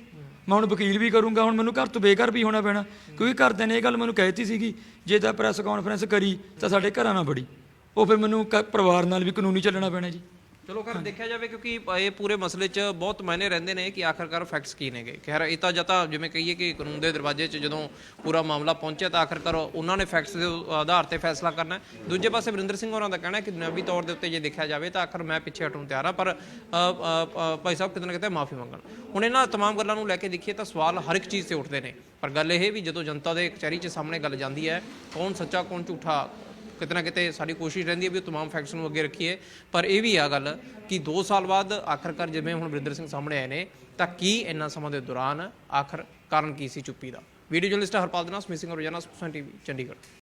ਮੈਂ ਹੁਣ ਵਕੀਲ ਵੀ ਕਰੂੰਗਾ ਹੁਣ ਮੈਨੂੰ ਘਰ ਤੋਂ ਬੇਘਰ ਵੀ ਹੋਣਾ ਪੈਣਾ ਕਿਉਂਕਿ ਘਰਦਿਆਂ ਨੇ ਇਹ ਗੱਲ ਮੈਨੂੰ ਕਹਿਤੀ ਸੀਗੀ ਜੇ ਤਾਂ ਪ੍ਰੈਸ ਕਾਨਫਰੰਸ ਕਰੀ ਤਾਂ ਸਾਡੇ ਘਰਾਂ ਨਾਲ ਬੜੀ ਉਹ ਫਿਰ ਮੈਨੂੰ ਕ- ਪਰਿਵਾਰ ਨਾਲ ਵੀ ਕਾਨੂੰਨੀ ਚੱਲਣਾ ਪੈਣਾ ਜੀ। ਚਲੋ ਖੈਰ ਦੇਖਿਆ ਜਾਵੇ ਕਿਉਂਕਿ ਇਹ ਪੂਰੇ ਮਸਲੇ 'ਚ ਬਹੁਤ ਮਾਇਨੇ ਰਹਿੰਦੇ ਨੇ ਕਿ ਆਖਰਕਾਰ ਫੈਕਟਸ ਕੀ ਨੇਗੇ। ਖੈਰ ਇਹ ਤਾਂ ਜਾਂ ਜਿਵੇਂ ਕਹੀਏ ਕਿ ਕਾਨੂੰਨ ਦੇ ਦਰਵਾਜ਼ੇ 'ਚ ਜਦੋਂ ਪੂਰਾ ਮਾਮਲਾ ਪਹੁੰਚਿਆ ਤਾਂ ਆਖਰਕਾਰ ਉਹਨਾਂ ਨੇ ਫੈਕਟਸ ਦੇ ਆਧਾਰ ਤੇ ਫੈਸਲਾ ਕਰਨਾ ਹੈ। ਦੂਜੇ ਪਾਸੇ ਵਰਿੰਦਰ ਸਿੰਘ ਹੋਰਾਂ ਦਾ ਕਹਿਣਾ ਹੈ ਕਿ ਨਵੀਂ ਤੌਰ ਦੇ ਉੱਤੇ ਜੇ ਦੇਖਿਆ ਜਾਵੇ ਤਾਂ ਆਖਰ ਮੈਂ ਪਿੱਛੇ ਹਟਣ ਨੂੰ ਤਿਆਰ ਹਾਂ ਪਰ ਅ, ਅ, ਅ, ਭਾਈ ਸਾਹਿਬ ਕਿਤੇ ਨਾ ਕਿਤੇ ਮਾਫੀ ਮੰਗਣ। ਹੁਣ ਇਹਨਾਂ ਤਮਾਮ ਗੱਲਾਂ ਨੂੰ ਲੈ ਕੇ ਦੇਖੀਏ ਤਾਂ ਸਵਾਲ ਹਰ ਇੱਕ ਚੀਜ਼ ਤੇ ਉੱਠਦੇ ਨੇ। ਪਰ ਗੱਲ ਇਹ ਵੀ ਜਦੋਂ ਜਨਤਾ ਦੇ ਕਚਹਿਰੀ 'ਚ ਸਾਹਮਣੇ ਗੱਲ ਜਾਂਦੀ ਹੈ ਕੌਣ ਸੱਚਾ ਕੌਣ ਝੂਠਾ ਕਿਤੇ ਨਾ ਕਿਤੇ ਸਾਡੀ ਕੋਸ਼ਿਸ਼ ਰਹਿੰਦੀ ਹੈ ਵੀ ਉਹ तमाम ਫੈਕਟਸ ਨੂੰ ਅੱਗੇ ਰੱਖੀਏ ਪਰ ਇਹ ਵੀ ਆ ਗੱਲ ਕਿ 2 ਸਾਲ ਬਾਅਦ ਆਖਰਕਾਰ ਜਿਵੇਂ ਹੁਣ ਵਰਿੰਦਰ ਸਿੰਘ ਸਾਹਮਣੇ ਆਏ ਨੇ ਤਾਂ ਕੀ ਇੰਨਾ ਸਮਾਂ ਦੇ ਦੌਰਾਨ ਆਖਰ ਕਾਰਨ ਕੀ ਸੀ ਚੁੱਪੀ ਦਾ ਵੀਡੀਓ ਜਰਨਲਿਸਟ ਹਰਪਾਲ ਦੇ ਨਾਲ ਸਮਿਸਿੰਗ ਰੋਜ਼ਾਨਾ ਸਪੋਕਸਨ ਟੀਵੀ ਚੰਡੀਗੜ੍ਹ